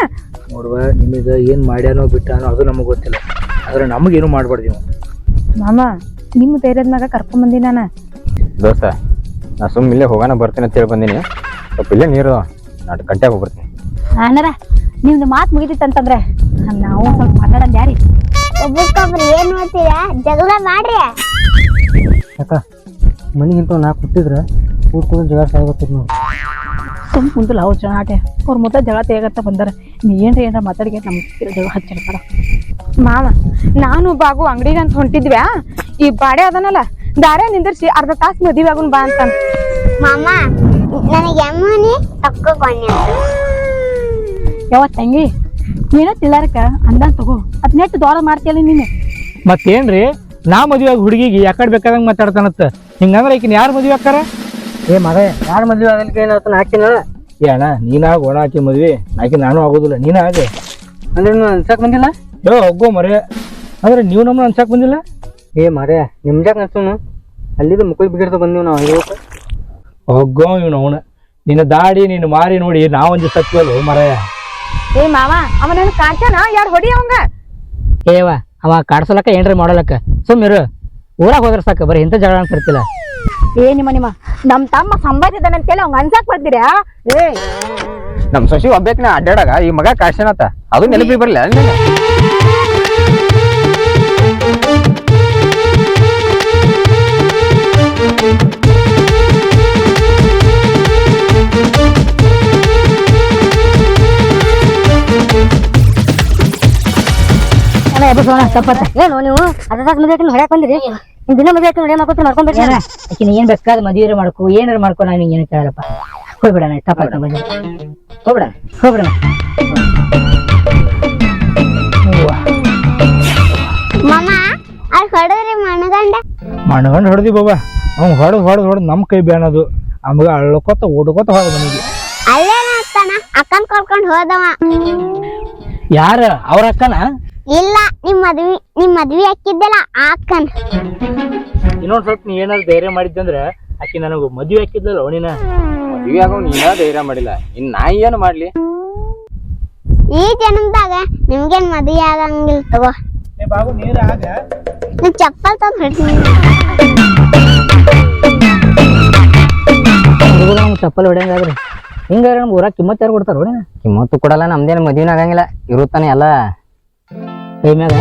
ನೋಡುವ ನಿಮಗೆ ಏನು ಮಾಡ್ಯಾನೋ ಬಿಟ್ಟಾನೋ ಅದು ನಮಗೆ ಗೊತ್ತಿಲ್ಲ. ಆದ್ರೆ ನಮಗೇನು ಮಾಡ್ಬಾರ್ದು ನೀವು? ಮಾಮ ನಿಮ್ಮ ಧೈರ್ಯದ ಮಗ ಕರ್ಕೊಂಡ್ ಬಂದಿ ನಾನ. ದೋಸ್ತ ನಾ ಸುಮ್ ಇಲ್ಲೇ ಹೋಗೋಣ ಬರ್ತೀನಿ ಅಂತ ಹೇಳಿ ಬಂದೀನಿ. ಸ್ವಲ್ಪ ಇಲ್ಲೇ ನೀರು ನಾಟ್ ಗಂಟೆ ಹೋಗ್ಬರ್ತೀನಿ ಅಣ್ಣರ ನಿಮ್ದು ಮಾತು ಮುಗಿದಿತ್ತಂತಂದ್ರೆ ನಾವು ಸ್ವಲ್ಪ ಮಾತಾಡೋಣ ಯಾರಿ? ಒಬ್ಬಕ್ಕೊಬ್ರು ಏನು ಮಾಡ್ತೀರಾ? ಜಗಳ ಮಾಡ್ರಿ. ಅಕ್ಕ ಮನಿಗಿಂತ ನಾ ಕೊಟ್ಟಿದ್ರೆ ಕೂತ್ಕೊಂಡು ಜಗಳ ಸಾಯ್ಬೇಕು ನೋಡಿ. ಸುಮ್ ಕುಂತಲ್ಲ ಅವ್ರು ಜನಾಟೆ ಅವ್ರ ಮೊದಲ ಜಗಳ ತೆಗತ್ತ ಬಂದಾರ. ನೀ ಏನ್ರಿ ಏನಾರ ಮಾತಾಡಿಗೆ? ನಮ್ಮ ಜಗಳ ಹಚ್ಚಿರ್ತಾರ ಮಾವ ನಾನು ಬಾಗು ಅಂಗಡಿಗೆ ಅಂತ ಹೊಂಟಿದ್ವ್ಯಾ? ಈ ಬಾಡೆ ಅದನಲ್ಲ ದಾರೆ ನಿಂದಿರ್ಸಿ ಅರ್ಧ ತಾಸು ಮದುವೆ ಆಗುನ್ ಬಾ ಅಂತ. ಮಾಮ ನನಗೆ ಯಾವ ತಂಗಿ ನೀನ ತಿಳಾರಕ ಅಂದ ತಗೋ. ಅದ್ ನೆಟ್ ದೋರ ಮಾಡ್ತೀಯಲ್ಲ ನೀನು. ಮತ್ತೇನ್ರಿ? ನಾ ಮದುವೆ ಆಗಿ ಹುಡುಗಿಗೆ ಯಾಕಡೆ ಬೇಕಾದಂಗ್ ಮಾತಾಡ್ತಾನತ್ತ ಹಿಂಗಂದ್ರೆ ಈಕಿನ ಯಾರು ಮದುವೆ ಆಕ್ಕಾರ ಏ ಮಗ ಯಾರ ಮದ್ವೆ ಆಗಲಿಕ್ಕೆ ಏನಾಯ್ತು ಹಾಕಿನ ಏ ಅಣ್ಣ ನೀನಾಗ ಒಣ ಹಾಕಿ ಮದ್ವಿ ಆಕಿ ನಾನು ಆಗೋದಿಲ್ಲ ನೀನ ಆಗ ಅಂದ್ರೆ ನೀವು ಅನ್ಸಕ್ ಬಂದಿಲ್ಲ? ಯೋ ಹೋಗೋ ಮರೆ. ಅಂದ್ರೆ ನೀವು ನಮ್ಮನ್ನ ಅನ್ಸಕ್ ಬಂದಿಲ್ಲ? ಏ ಮರೆ ನಿಮ್ದ್ಯಾಕ ಅನ್ಸೋನು? ಅಲ್ಲಿದ್ದು ಮುಖದ ಬಿಗಿಡ್ತಾ ಬಂದೀವಿ ನಾವು ಇವತ್ತು ಹೋಗೋ. ಇವ್ನು ಅವನ. ನಿನ್ನ ದಾಡಿ ನೀನು ಮಾರಿ ನೋಡಿ ನಾವೊಂದು ಸತ್ವಲ್ಲ ಮರೆ. ಏ ಮಾವ ಅವನೇನು ನನ್ ಕಾಡ್ತಾನ ಯಾರು ಹೊಡಿ ಅವಂಗ? ಏವ ಅವ ಕಾಡ್ಸಲಕ್ಕ ಏನ್ರಿ ಮಾಡಲಕ್ಕ? ಸುಮ್ಮಿರು ಊರಾಗ ಹೋದ್ರ ಸಾಕ ಬರೀ ಇಂಥ ಜಗಳ ಅನ್ಸಿರ್ತಿಲ್ಲ ಏ ನಿಮ್ಮ ನಿಮ್ಮ. ನಮ್ ತಮ್ಮ ಸಂಬಂಧಿದ್ದಾನೆ ಅಂತೇಳಿ ಅವ್ನ್ ಅನ್ಸಕ್ ಬರ್ತೀರಾ? ಏ. ನಮ್ಮ ಸೊಸಿ ಒಬ್ಬೇಕಿನ ಅಡ್ಡಾಡಾಗ ಈ ಮಗ ಕಾಶನಾತ ಅದು ನೆನಪಿಗೆ ಬರಲ್ಲ ತಪ್ಪತ್ತ ಏನು ನೀವು? ಅದ್ರ ಮದ್ವೆ ಹೊಡ್ಯಾಕ್ ಬಂದಿರಿ? ದಿನ ಮದುವೆ ಆಯ್ತು ನೋಡಿ ಮಾಡ್ಕೊತ ಮಾಡ್ಕೊಂಡ್ ಏನ? ಆಕಿನ ಏನ್ ಬೇಕಾದ ಮದುವೆ ಮಾಡ್ಕೊ ಏನಾರ ಮಾಡ್ಕೊ ನಾನು ನಿಂಗೆ ಏನು ಕೇಳಲ್ಲಪ್ಪ. ಹೋಗ್ಬಿಡಣ ತಪ್ಪಾಯ್ತು ಬಂದ ಹೋಗ್ಬಿಡ ಹೋಗ್ಬಿಡ ಮಾಮ ಅಲ್ಲಿ ಹೊಡೆದ್ರಿ ಮಣಗಂಡ? ಮಣಗಂಡ ಹೊಡೆದಿ ಬಾಬಾ. ಅವ್ನು ಹೊಡೆದು ಹೊಡೆದು ಹೊಡೆದು ನಮ್ಮ ಕೈ ಬೇನದು. ಅಮ್ಗ ಅಳ್ಕೊತ ಓಡ್ಕೊತ ಹೋದ ಮನೆಗೆ. ಅಲ್ಲೇನ ಅತ್ತಾನ ಅಕ್ಕನ್ ಕರ್ಕೊಂಡ್ ಹೋದವ. ಯಾರ? ಅವ್ರ ಅಕ್ಕನ? ಇಲ್ಲ ನಿಮ್ ಮದ್ವಿ ನಿಮ್ ಮದ್ವಿ ಹಾಕಿದ್ದಲ್ಲ ಹಾಕನ್ ಇನ್ನೊಂದ್ ಸ್ವಲ್ಪ ನೀ ಏನಾದ್ರು ಧೈರ್ಯ ಮಾಡಿದ್ದಂದ್ರ ಆಕಿ ನನಗ ಮದ್ವಿ ಹಾಕಿದ್ಲಲ್ಲ ಅವನಿನ. ಮದ್ವೆ ಆಗೋ ನೀನ ಧೈರ್ಯ ಮಾಡಿಲ್ಲ. ಇನ್ ನಾ ಏನು ಮಾಡ್ಲಿ? ಈ ಜನ್ಮದಾಗ ನಿಮ್ಗೇನ್ ಮದ್ವಿ ಆಗಂಗಿಲ್ಲ ತಗೋ. ಬಾಬು ನೀರ ಆಗ ನೀ ಚಪ್ಪಲ್ ತಂದ್ ಹೊಡ್ತೀನಿ. ಹುಡುಗರು ನಮ್ಗೆ ಚಪ್ಪಲ್ ಹೊಡೆಯಂಗಾದ್ರೆ ಹಿಂಗಾರೆ ನಮ್ಗೆ ಊರಾಗ ಕಿಮ್ಮತ್ ಯಾರು ಕೊಡ್ತಾರ ನೋಡಿ ಕಿಮ್ಮತ್ತು ಕೊಡಲ್ಲ ನಮ್ದೇನು ಮದ್ವಿನ ಆಗಂಗಿಲ್ಲ. ಇರುತ್ತಾನೆ ಎಲ್ಲ. ಕೈ ಮ್ಯಾಗ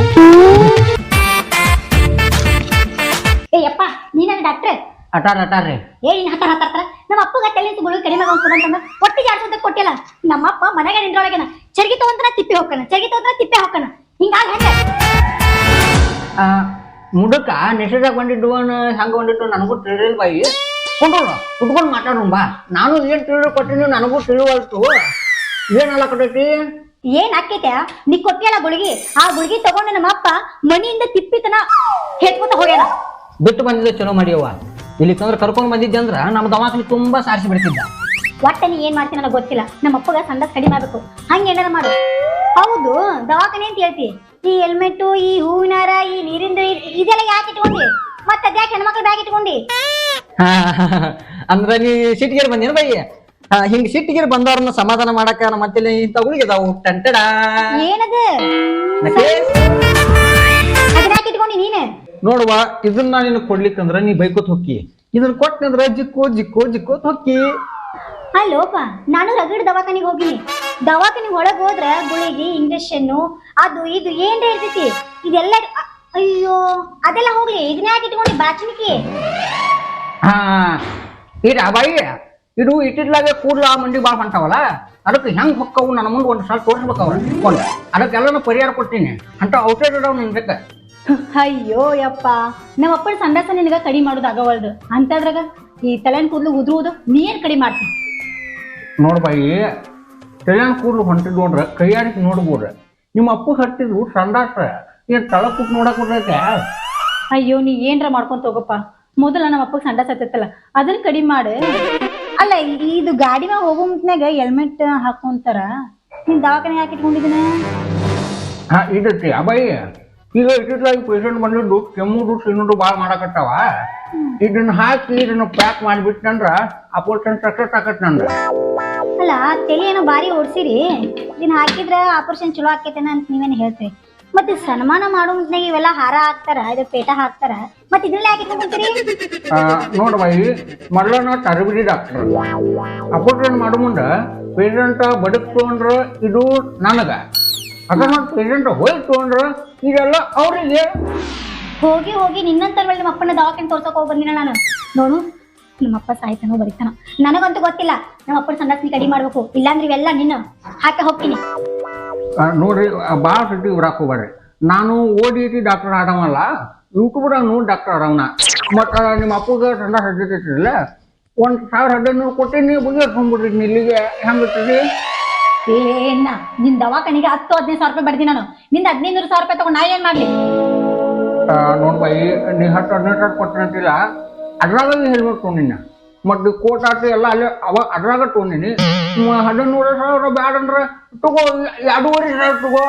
ಏಯಪ್ಪ ನೀನ ಡಾಕ್ಟ್ರ್? ಅಟಾರ್ ಅಟಾರ್ರಿ ಏ ನೀನ್ ಹತ್ತಾರ ಹತ್ತಾರ ನಮ್ಮ ಅಪ್ಪಗ ತಲೆ ಗುಳು ಕಡಿಮೆ ಅಂತಂದ ಒಟ್ಟಿಗೆ ಆಡ್ಸೋದಕ್ಕೆ ಕೊಟ್ಟಿಲ್ಲ. ನಮ್ಮಪ್ಪ ಮನೆಗೆ ನಿಂದ್ರೊಳಗನ. ಚರ್ಗಿ ತಗೊಂಡ್ರ ತಿಪ್ಪೆ ಹೋಗ್ಕನ ಚರ್ಗಿ ತಗೊಂಡ್ರ ತಿಪ್ಪೆ ಹೋಗ್ಕನ ಹಿಂಗಾಗಿ ಹೆಂಗ. ಮುಡುಕ ನೆಸದಾಗ ಬಂದಿದ್ದು ಹಂಗ ಬಂದಿದ್ದು ನನಗೂ ತಿಳಿಲ್ ಬಾಯಿ. ಕೊಂಡ್ರು ಕುಟ್ಕೊಂಡು ಮಾತಾಡೋಣ ಬಾ. ನಾನು ಏನ್ ತಿಳಿದು ಕೊಟ್ಟಿನಿ ನನಗೂ ತಿಳಿವಲ್ತು. ಏನಲ್ಲ ಕೊಟ್ಟೈತಿ ಏನ್ ಆಕೈತೆ? ನೀ ಕೊಟ್ಟಿಯಲ್ಲ ಗುಳಿಗಿ? ಆ ಗುಳಿಗಿ ತಗೊಂಡು ನಮ್ಮ ಅಪ್ಪ ಮನಿಯಿಂದ ತಿಪ್ಪಿತನ ಹೆತ್ಕೊತ ಹೋಗ್ಯಾನ. ಬಿಟ್ಟು ಬಂದಿದ್ದೆ ಚಲೋ ಮಾಡಿಯವ್ವ. ಇಲ್ಲಿ ತಂದ್ರೆ ಕರ್ಕೊಂಡು ಬಂದಿದ್ದೆ ಅಂದ್ರ ನಮ್ಮ ದವಾಖಾನೆ ತುಂಬಾ ಸಾರಿಸಿ ಬಿಡ್ತಿದ್ದ. ಒಟ್ಟ ನೀ ಏನ್ ಮಾಡ್ತೀನಿ ನನಗೆ ಗೊತ್ತಿಲ್ಲ. ನಮ್ಮ ಅಪ್ಪಗ ಸಂಡಸ್ ಕಡಿಮೆ ಆಗ್ಬೇಕು. ಹಂಗೆ ಏನಾರ ಮಾಡು. ಹೌದು ದವಾಖಾನೆ ಅಂತ ಹೇಳ್ತಿ. ಈ ಹೆಲ್ಮೆಟ್ ಈ ಹೂವಿನಾರ ಈ ನೀರಿಂದ ಇದೆಲ್ಲ ಯಾಕೆ ಇಟ್ಕೊಂಡಿ? ಮತ್ತೆ ಅದ್ಯಾಕೆ ಹೆಣ್ಮಕ್ಳ ಬ್ಯಾಗ್ ಇಟ್ಕೊಂಡಿ? ಅಂದ್ರ ನೀ ಸಿಟಿಗೆ ಬಂದೇನು ಬೈ ಹಿಂಗ್ ಸಿಟ್ಟಿಗೆ ಬಂದವ್ರನ್ನ ಸಮಾಧಾನ ಮಾಡಕ ಮತ್ತೆ ಇಂಥ ಗುಳಿಗೆದಾವು ಟಂಟಡ ಏನದು? ಇಟ್ಕೊಂಡಿ ನೀನು? ನೋಡುವ ಇದನ್ನ ನೀನು ಕೊಡ್ಲಿಕ್ಕಂದ್ರ ನೀ ಬೈಕೋತ್ ಹೊಕ್ಕಿ. ಇದನ್ನ ಕೊಟ್ಟಂದ್ರ ಜಿಕ್ಕೋ ಜಿಕ್ಕೋ ಜಿಕ್ಕೋತ್ ಹೊಕ್ಕಿ. ಅಲ್ಲೋಪ ನಾನು ರಗಡ್ ದವಾಖಾನಿಗೆ ಹೋಗಿ. ದವಾಖಾನಿಗೆ ಒಳಗ್ ಹೋದ್ರ ಗುಳಿಗೆ ಇಂಜೆಕ್ಷನ್ ಅದು ಇದು ಏನ್ ಇರ್ತೈತಿ? ಇದೆಲ್ಲ ಅಯ್ಯೋ ಅದೆಲ್ಲ ಹೋಗ್ಲಿ. ಇದನ್ನ ಯಾಕೆ ಇಟ್ಕೊಂಡಿ ಬಾಚಣಿಕೆ? ಹಾ ಇಡ ಬಾಯಿ ಇದು ಇಟ್ಟಿದ್ಲಾಗೆ ಕೂಡ್ಲ ಮಂಡಿ ಭಾಳ ಹೊಂಟಾವಲ್ಲ? ಅದಕ್ಕೆ ಹೆಂಗ್ ಹೊಕ್ಕವು ನನ್ನ ಮುಂದೆ ಒಂದು ಸಲ ತೋರಿಸ್ಬೇಕು ಅವ್ರ. ಅದಕ್ಕೆ ಅದಕ್ಕೆಲ್ಲನೂ ಪರಿಹಾರ ಕೊಡ್ತೀನಿ. ಅಂತ ಔಷಧ ಅದಾವ ನಿನ್ ಜೊತೆ. ಅಯ್ಯೋ ಯಪ್ಪ ನಮ್ಮ ಅಪ್ಪನ ಸಂಡಾಸ ನಿನಗ ಕಡಿಮೆ ಮಾಡೋದು ಆಗವಲ್ದು. ಅಂತದ್ರಾಗ ಈ ತಲೆನ ಕೂದಲು ಉದುರುವುದು ನೀನ್ ಕಡಿ ಕಡಿಮೆ ಮಾಡ್ತಿ. ನೋಡ್ ಬಾಯಿ ಕಲ್ಯಾಣ ಕೂಡ್ಲು ಹೊಂಟಿದ್ ನೋಡ್ರ ಕೈಯಾಡಿಕ್ ನೋಡ್ಬೋಡ್ರ. ನಿಮ್ಮ ಅಪ್ಪ ಹಟ್ಟಿದ್ರು ಸಂಡಾಸ. ಏನ್ ತಳ ಕೂತ್ ನೋಡಕ್ ಬರ್ತೈತೆ? ಅಯ್ಯೋ ನೀ ಏನ್ರ ಮಾಡ್ಕೊಂತ ಹೋಗಪ್ಪ. ಮೊದಲ ನಮ್ಮ ಅಪ್ಪಗೆ ಸಂಡಾಸ ಹತ್ತೈತಲ್ಲ ಅದನ್ನ ಕಡಿಮೆ ಮಾಡು. ಅಲ್ಲ ಇದು ಗಾಡಿ ಮ್ಯಾಗ ಹೋಗೋ ಮುಂತ್ನ್ಯಾಗ ಹೆಲ್ಮೆಟ್ ಹಾಕೊಂತಾರ? ನೀನ್ ದವಾಖಾನೆ ಹಾಕಿ ಇಟ್ಕೊಂಡಿದ್ದೀನ ಹಾ ಇದೈತಿ ಅಬಾಯಿ ಈಗ ಇಟ್ಟಿಟ್ಲಾಗಿ ಪೇಷಂಟ್ ಬಂದಿದ್ದು ಕೆಮ್ಮುದು ಸಿನ್ನುದು ಭಾಳ ಮಾಡಕತ್ತಾವ. ಇದನ್ನ ಹಾಕಿ ಇದನ್ನ ಪ್ಯಾಕ್ ಮಾಡಿಬಿಟ್ನಂದ್ರ ಆಪರೇಷನ್ ಸಕ್ಸಸ್ ಆಗತ್ ನಂದ್ರ. ಅಲ್ಲ ತಲೆ ಏನೋ ಬಾರಿ ಓಡ್ಸಿರಿ. ಇದನ್ನ ಹಾಕಿದ್ರ ಆಪರೇಷನ್ ಚಲೋ ಆಕೇತೇನ ಅಂತ ನೀವೇನು ಹೇಳ್ತೀರಿ? ಮತ್ತೆ ಸನ್ಮಾನ ಮಾಡೋ ಮುಂತ್ನಾಗ ಇವೆಲ್ಲ ಹಾರ ಹಾಕ್ತಾರ ಇದು ಪೇಟ ಹಾಕ್ತಾರ ಮತ್ತೆ ಇದ್ರಲ್ಲಿ ಯಾಕೆ ಇಟ್ಕೊಂತೀರಿ ನೋಡ ಬಾಯಿ ಮೊದಲನ ತರಬೇತಿ ಡಾಕ್ಟರ್. ಅಪೋರ್ಟ್ಮೆಂಟ್ ಮಾಡೋ ಮುಂದ ಪೇಷಂಟ್ ಬದುಕ್ ತಗೊಂಡ್ರ ಇದು ನನಗ. ಅಕಸ್ಮಾತ್ ಪೇಷಂಟ್ ಹೋಗಿ ತಗೊಂಡ್ರ ಇದೆಲ್ಲ ಅವರಿಗೆ. ಹೋಗಿ ಹೋಗಿ ನಿನ್ನಂತರ ನಮ್ಮ ಅಪ್ಪನ ದವಾಖಾನೆ ತೋರ್ಸಕ್ ಹೋಗಿ ಬಂದಿನ ನಾನು. ನೋಡು ನಮ್ಮಪ್ಪ ಸಾಯ್ತಾನೋ ಬರೀತಾನ. ನನಗಂತೂ ಗೊತ್ತಿಲ್ಲ ನಮ್ಮ ಅಪ್ಪನ ಸಂಡಾಸ್ನಿ ಕಡಿಮೆ ಮಾಡ್ಬೇಕು. ಇಲ್ಲಾಂದ್ರೆ ಇವೆಲ್ಲ ನಿನ್ನ. ಹಾಕಿ ಹೋಗ್ತೀನಿ. ನೋಡ್ರಿ ಭಾಳ ಸತಿ ಬರಾಕ್ ಹೋಗ್ಬೇಡ್ರಿ ನಾನು ಓದಿ ಡಾಕ್ಟರ್ ಆಡವಲ್ಲ ಯೂಟ್ಯೂಬ್ದಾಗ ನೋಡಿ ಡಾಕ್ಟರ್ ಆಡವನ ಮತ್ತ ನಿಮ್ಮ ಅಪ್ಪಗೆ ಸಂಡ ಹಡ್ಡಿಲ್ಲ ಒಂದ್ ಸಾವಿರ ಹದಿನೈದು ಕೊಟ್ಟಿನಿ ಬಗೆಹರ್ಕೊಂಡ್ಬಿಡ್ರಿ ಇಲ್ಲಿಗೆ ಹೆಂಗಿರ್ತದೆ ಏನ ನಿನ್ ದವಾಖಾನಿಗೆ ಹತ್ತು ಹದಿನೈದು ಸಾವಿರ ರೂಪಾಯಿ ಬರ್ತೀನಿ ನಾನು. ನಿಂದ ಹದಿನೈದು ಸಾವಿರ ರೂಪಾಯಿ ತಗೊಂಡು ನಾ ಏನ್ ಮಾಡ್ಲಿ? ನೋಡ್ಬಾಯಿ ನೀ ಹತ್ತು ಹದಿನೈದು ಸಾವಿರ ಕೊಟ್ಟಿರಂತಿಲ್ಲ ಅದ್ರಾಗ ಹೇಳ್ಬೇಕು ತೊಗೊಂಡಿನ ಮತ್ತು ಕೋಟ್ ಆಟ ಎಲ್ಲ ಅಲ್ಲೇ ಅವ ಅದ್ರಾಗ ತೊಗೊಂಡಿನಿ. ಹದಿನೂರು ಸಾವಿರ ಬ್ಯಾಡ ಅಂದ್ರೆ ತಗೋ ಎರಡೂವರೆ ಸಾವಿರ ತಗೋ.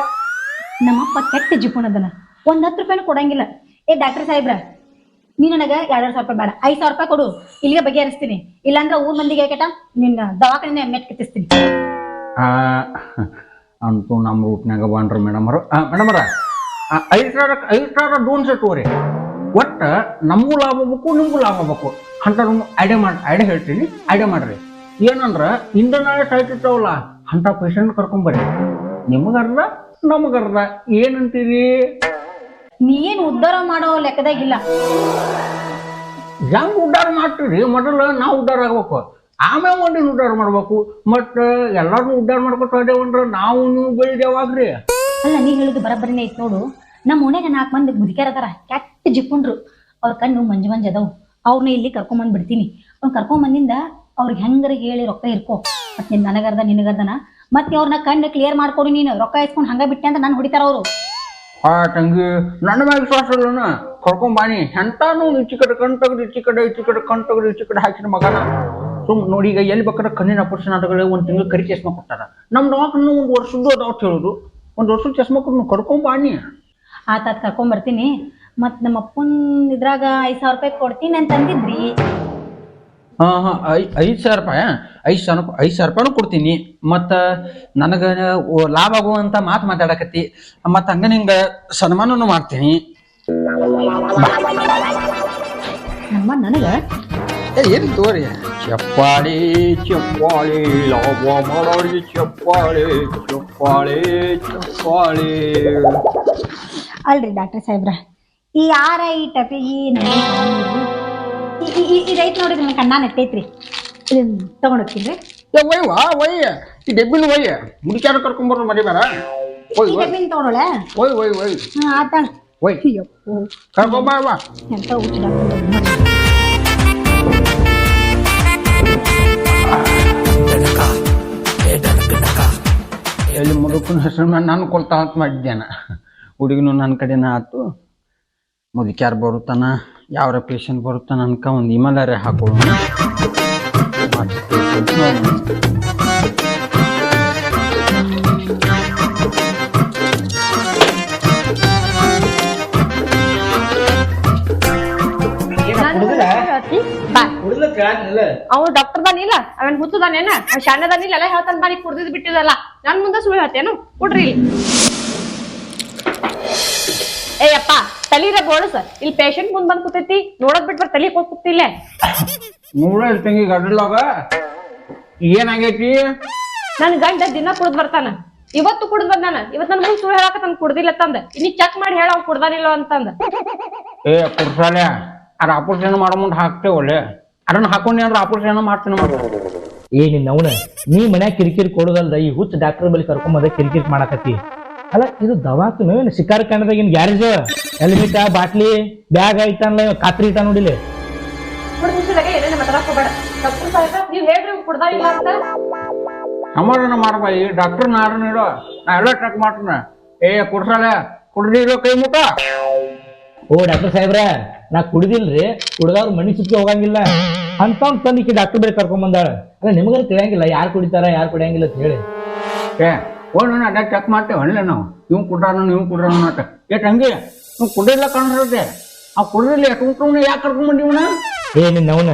ನಮ್ಮಪ್ಪ ಕೆಟ್ಟ ಜಿಪುಣದನ ಒಂದ್ ಹತ್ತು ರೂಪಾಯಿನೂ ಕೊಡಂಗಿಲ್ಲ. ಏ ಡಾಕ್ಟರ್ ಸಾಹೇಬ್ರ ನೀ ನನಗ ಎರಡ್ ಸಾವಿರ ರೂಪಾಯಿ ಬೇಡ. ಐದ್ ಸಾವಿರ ರೂಪಾಯಿ ಕೊಡು. ಇಲ್ಲಿಗೆ ಬಗೆಹರಿಸ್ತೀನಿ. ಇಲ್ಲಾಂದ್ರೆ ಊರ್ ಮಂದಿಗೆ ಕೇಟ ನಿನ್ನ ದವಾಖಾನೆ ಮೆಟ್ ಕಿತ್ತಿಸ್ತೀನಿ ಅಂತೂ ನಮ್ಮ ರೂಟ್ನಾಗ ಬಂದ್ರಿ ಮೇಡಮರು ಮೇಡಮರ ಐದು ಸಾವಿರ ಐದು ಸಾವಿರ ಡೋನ್ಸ್ ತಗೋರಿ. ಒಟ್ಟ ನಮಗೂ ಲಾಭ ಬೇಕು ನಿಮಗೂ ಲಾಭ ಬೇಕು ಅಂತ ಐಡಿಯಾ ಮಾಡಿ ಐಡಿಯಾ ಹೇಳ್ತೀನಿ. ಐಡಿಯಾ ಮಾಡ್ರಿ. ಏನಂದ್ರೆ ಇಂಧನ ಅಂತ ಇರ್ತಾವಲ್ಲ ಅಂತ ಪೇಷಂಟ್ ಕರ್ಕೊಂಬರ್ರಿ ನಿಮಗರ್ದ ನಮಗರ್ದ. ಏನಂತೀರಿ? ನೀನು ಉದ್ಧಾರ ಮಾಡೋ ಲೆಕ್ಕದಾಗಿಲ್ಲ ಹೆಂಗ್ ಉದ್ಧಾರ ಮಾಡ್ತೀರಿ? ಮೊದಲು ನಾವು ಉದ್ಧಾರ ಆಗ್ಬೇಕು. ಆಮೇಲೆ ಒಂದಿನ ಉದ್ಧಾರ ಮಾಡ್ಬೇಕು. ಮತ್ತ ಎಲ್ಲಾರು ಉದ್ಧಾರ ಮಾಡ್ಕೊತ ಹೋದೇವಂದ್ರ ನಾವು ನೀವು ಬೆಳಿದೇವಾಗ್ರಿ ಅಲ್ಲ ನೀ ಹೇಳಿದ್ದು ಬರಬ್ಬರಿನೇ ಐತ್ ನೋಡು. ನಮ್ಮ ಓಣ್ಯಾಗ ನಾಲ್ಕು ಮಂದಿ ಮುದುಕ್ಯಾರ ಅದಾರ. ಕೆಟ್ಟ ಜಿಪ್ಪುಂಡ್ರು ಅವ್ರ ಕಣ್ಣು ಮಂಜು ಮಂಜ್ ಅದಾವು. ಅವ್ರನ್ನ ಇಲ್ಲಿ ಕರ್ಕೊಂಬಂದ್ ಬಿಡ್ತೀನಿ. ಅವ್ನ ಕರ್ಕೊಂಬಂದಿಂದ ಅವ್ರಿಗೆ ಹೆಂಗಾರ ಹೇಳಿ ರೊಕ್ಕ ಇರ್ಕೋ. ಮತ್ತೆ ನಿನ್ ನನಗರ್ದ, ನಿನಗರ್ದನ. ಮತ್ತೆ ಅವ್ರನ್ನ ಕಣ್ಣು ಕ್ಲಿಯರ್ ಮಾಡ್ಕೊಡಿ ನೀನು. ರೊಕ್ಕ ಇಸ್ಕೊಂಡು ಹಂಗ ಬಿಟ್ಟೆ ಅಂತ ನಾನು ಹೊಡಿತಾರ ಅವರು. ಆ ತಂಗಿ ನನ್ನ ಮ್ಯಾಗ ವಿಶ್ವಾಸ ಇಲ್ಲನ? ಕರ್ಕೊಂಬಾನಿ ಎಂತಾನು ಈಚಿ ಕಡೆ ಕಣ್ ತೆಗೆದು ಈಚಿ ಕಡೆ ಈಚಿ ಕಡೆ ಕಣ್ ತೆಗೆದು ಈಚಿ ಕಡೆ ಹಾಕಿದ ಮಗನ. ಸುಮ್ ನೋಡಿ, ಈಗ ಎಲ್ಲಿ ಬೇಕಾದ್ರೆ ಕಣ್ಣಿನ ಆಪರೇಷನ್ ಆದಾಗಲೇ ಒಂದು ತಿಂಗಳು ಕರಿ ಚಸ್ಮಾ ಕೊಟ್ಟಾರ ನಮ್ಮ ದವಾಖಾನೆ ಒಂದು ವರ್ಷದ್ದು ಅದಾವ ಹೇಳುದು. ಒಂದು ವರ್ಷದ ಚಸ್ಮಾ ಕೊಟ್ಟು ಕರ್ಕೊಂಬಾನಿ ಆತಾತ್ ಕರ್ಕೊಂಡ್ ಬರ್ತೀನಿ ಮತ್ ನಮ್ಮ ಅಪ್ಪನ್ ಇದ್ರಾಗ ಐದ್ ಸಾವಿರ ರೂಪಾಯಿ ಕೊಡ್ತೀನಿ ಅಂತ ಅಂದಿದ್ರಿ. ಹಾ ಹಾ ಐ ಐದು ಸಾವಿರ ರೂಪಾಯಿ? ಐದು ಸಾವಿರ ಐದು ಸಾವಿರ ರೂಪಾಯಿನೂ ಕೊಡ್ತೀನಿ. ಮತ್ತು ನನಗೆ ಲಾಭ ಆಗುವಂತ ಮಾತು ಮಾತಾಡಕತ್ತಿ. ಮತ್ತು ಹಂಗ ನಿಂಗೆ ಸನ್ಮಾನನು ಮಾಡ್ತೀನಿ. ನಮ್ಮ ನನಗೆ? ಏ ಏನು ತೋರಿ? ಚಪ್ಪಾಳಿ ಚಪ್ಪಾಳಿ ಲಾಭ ಮಾಡೋರಿಗೆ ಚಪ್ಪಾಳಿ ಚಪ್ಪಾಳಿ ಚಪ್ಪಾಳಿ. ಅಲ್ರಿ ಡಾಕ್ಟರ್ ಸಾಹೇಬ್ರ? ಈ ಆರ ಈ ಟಪಿ ಈ ಇದೈತ್ ನೋಡ್ರಿ ನನ್ನ ಕಣ್ಣ ನೆಟ್ಟೈತ್ರಿ. ಇದನ್ನ ತಗೊಂಡ್ ಹೋಗ್ತೀನಿ ಏ ಒಯ್ವಾ ಒಯ್ಯ. ಈ ಡಬ್ಬಿನ ಒಯ್ಯ. ಮುಡಿಚಾರ ಕರ್ಕೊಂಬರ್ರು ಮರಿಬೇಡ ಒಯ್ ಒಯ್ ಡಬ್ಬಿನ ತಗೊಂಡೋಳೆ ಒಯ್ ಒಯ್ ಒಯ್ ಹಾ ಆತ ಒಯ್ ಕರ್ಕೊಂಬರ್ವಾ ಎಂತ ಹುಚ್ಚ ಡಾಕ್ಟರ್. ಎಲ್ಲಿ ಮುದುಕನ ಹೆಸರು ನಾನು ಕೊಲ್ತಾ ಅಂತ ಮಾಡಿದ್ದೇನ. ಹುಡುಗನು ನನ್ನ ಕಡೆನ ಆತು. ಮುದುಕ್ಯಾರ ಬರುತ್ತಾನ ಯಾವ ಪೇಷಂಟ್ ಬರುತ್ತಾನ ಅನ್ಕ ಒಂದು ಇಮಲಾರೆ ಹಾಕೊಳ್ಳೋಣ ಅವ ಡಾಕ್ಟರ್ ದಾನಿಲ್ಲ ಅವನ್ ಹುತ್ತದಾನೇನ ಅವ್ ಶಾಣದಾನಿಲ್ಲ ಎಲ್ಲ ಹೇಳ್ತಾನ ಬಾರಿ ಕುಡ್ದಿದ್ ಬಿಟ್ಟಿದಲ್ಲ ನನ್ ಮುಂದೆ ಸುಳ್ಳು ಹೇಳ್ತೇನು ಕೊಡ್ರಿ ಇಲ್ಲಿ. ಏ ಅಪ್ಪ ತಲೀರ ಸರ್. ಇಲ್ಲಿ ಪೇಷಂಟ್ ಮುಂದ್ ಬಂದ್ ಕೂತೈತಿ. ನೋಡೋದ್ ಬಿಟ್ ತಲೆ ಹೋಗ್ ಕೂತಿಲ್ಲ ನೋಡ ತಂಗಿ ಗಡ್ಲಾಗ ಏನಾಗೈತಿ? ನನ್ ಗಂಡ ದಿನ ಕುಡ್ದ್ ಬರ್ತಾನ. ಇವತ್ತು ಕುಡ್ದ್ ಬಂದಾನ. ಇವತ್ ನನ್ ಮುಂದ್ ಸುಳ್ಳು ಹೇಳಾಕತ್ತಾನ ಕುಡ್ದಿಲ್ಲ ತಂದ. ಇನಿ ಚೆಕ್ ಮಾಡಿ ಹೇಳ ಅವ್ ಕುಡ್ದಾನಿಲ್ಲ ಅಂತಂದ. ಏ ಕುರ್ಸಾಲೆ ಅದ್ರ ಆಪರೇಷನ್ ಮಾಡೋ ಮುಂದೆ ಹಾಕ್ತೇವಲ್ಲೇ ಅದನ್ನ ಹಾಕೊಂಡಿ ಅಂದ್ರೆ ಆಪರೇಷನ್ ಮಾಡ್ತೀನಿ ಮಾಡ್ತೀನಿ ಏ ನಿನ್ನ ಅವನ ನೀ ಮನ್ಯಾಗ ಕಿರಿಕಿರಿ ಕೊಡೋದಲ್ದ ಈ ಹುಚ್ಚ ಡಾಕ್ಟರ್ ಬಳಿ ಕರ್ಕೊಂಬದ ಕಿರಿಕಿರಿ ಮಾಡಾಕತ್ತಿ. ಅಲ್ಲ ಇದು ದವಾಖಾನೆ ಏನು ಶಿಕಾರ ಕಾಣದಾಗ ಏನ್ ಗ್ಯಾರೇಜ್. ಹೆಲ್ಮೆಟ್ ಬಾಟ್ಲಿ ಬ್ಯಾಗ್ ಐತಾನಲ್ಲ ಕಾತ್ರಿ ಇಟ್ಟ ನೋಡಿಲಿ. ನೀವ್ ಹೇಳ್ರಿ ಇವ್ ಅಂತ. ಸಮಾಧಾನ ಮಾಡಬಾ ಈ ಡಾಕ್ಟರ್ ನಾರು ಇಡೋ ನಾ ಎಲ್ಲ ಟ್ರಕ್ ಮಾಡ್ತೀನಿ. ಏ ಕುಡ್ರಲ್ಲ ಕುಡ್ದಿರೋ ಕೈ ಮುಖ. ಓ ಡಾಕ್ಟರ್ ಸಾಹೇಬ್ರ ನಾ ಕುಡ್ದಿಲ್ರಿ ಕುಡ್ದವ್ರ ಮನಿ ಸುತ್ತಿ ಹೋಗಂಗಿಲ್ಲ. ಅಂತ ತಂದಿಕ್ಕೆ ಡಾಕ್ಟರ್ ಬೇರೆ ಕರ್ಕೊಂಡ್ ಬಂದಾಳ. ಅಲ್ಲ ನಿಮಗಾರ ತಿಳಿಯಂಗಿಲ್ಲ ಯಾರು ಕುಡಿತಾರ ಯಾರು ಕುಡಿಯಂಗಿಲ್ಲ ಅಂತ ಹೇಳಿ. ಏ ಓ ಅಡ್ಡ ಚೆಕ್ ಮಾಡ್ತೇವೆ ಹಣ್ಣೆ ನಾವು ಇವ್ ಕುಡ್ರಾನ ಇವ್ ಕುಡ್ರಾನ ಅಂತ. ಏಟ್ ಹಂಗೆ ನೀವು ಕುಡಿಲ್ಲ ಕಾಣಿಸುತ್ತೆ ಆ ಕುಡ್ದಿಲ್ಲ ಯಾಕೆ ಯಾಕೆ ಕರ್ಕೊಂಡ್ಬಂದಿ ಇವನ? ಏ ನಿನ್ನ ಅವನ.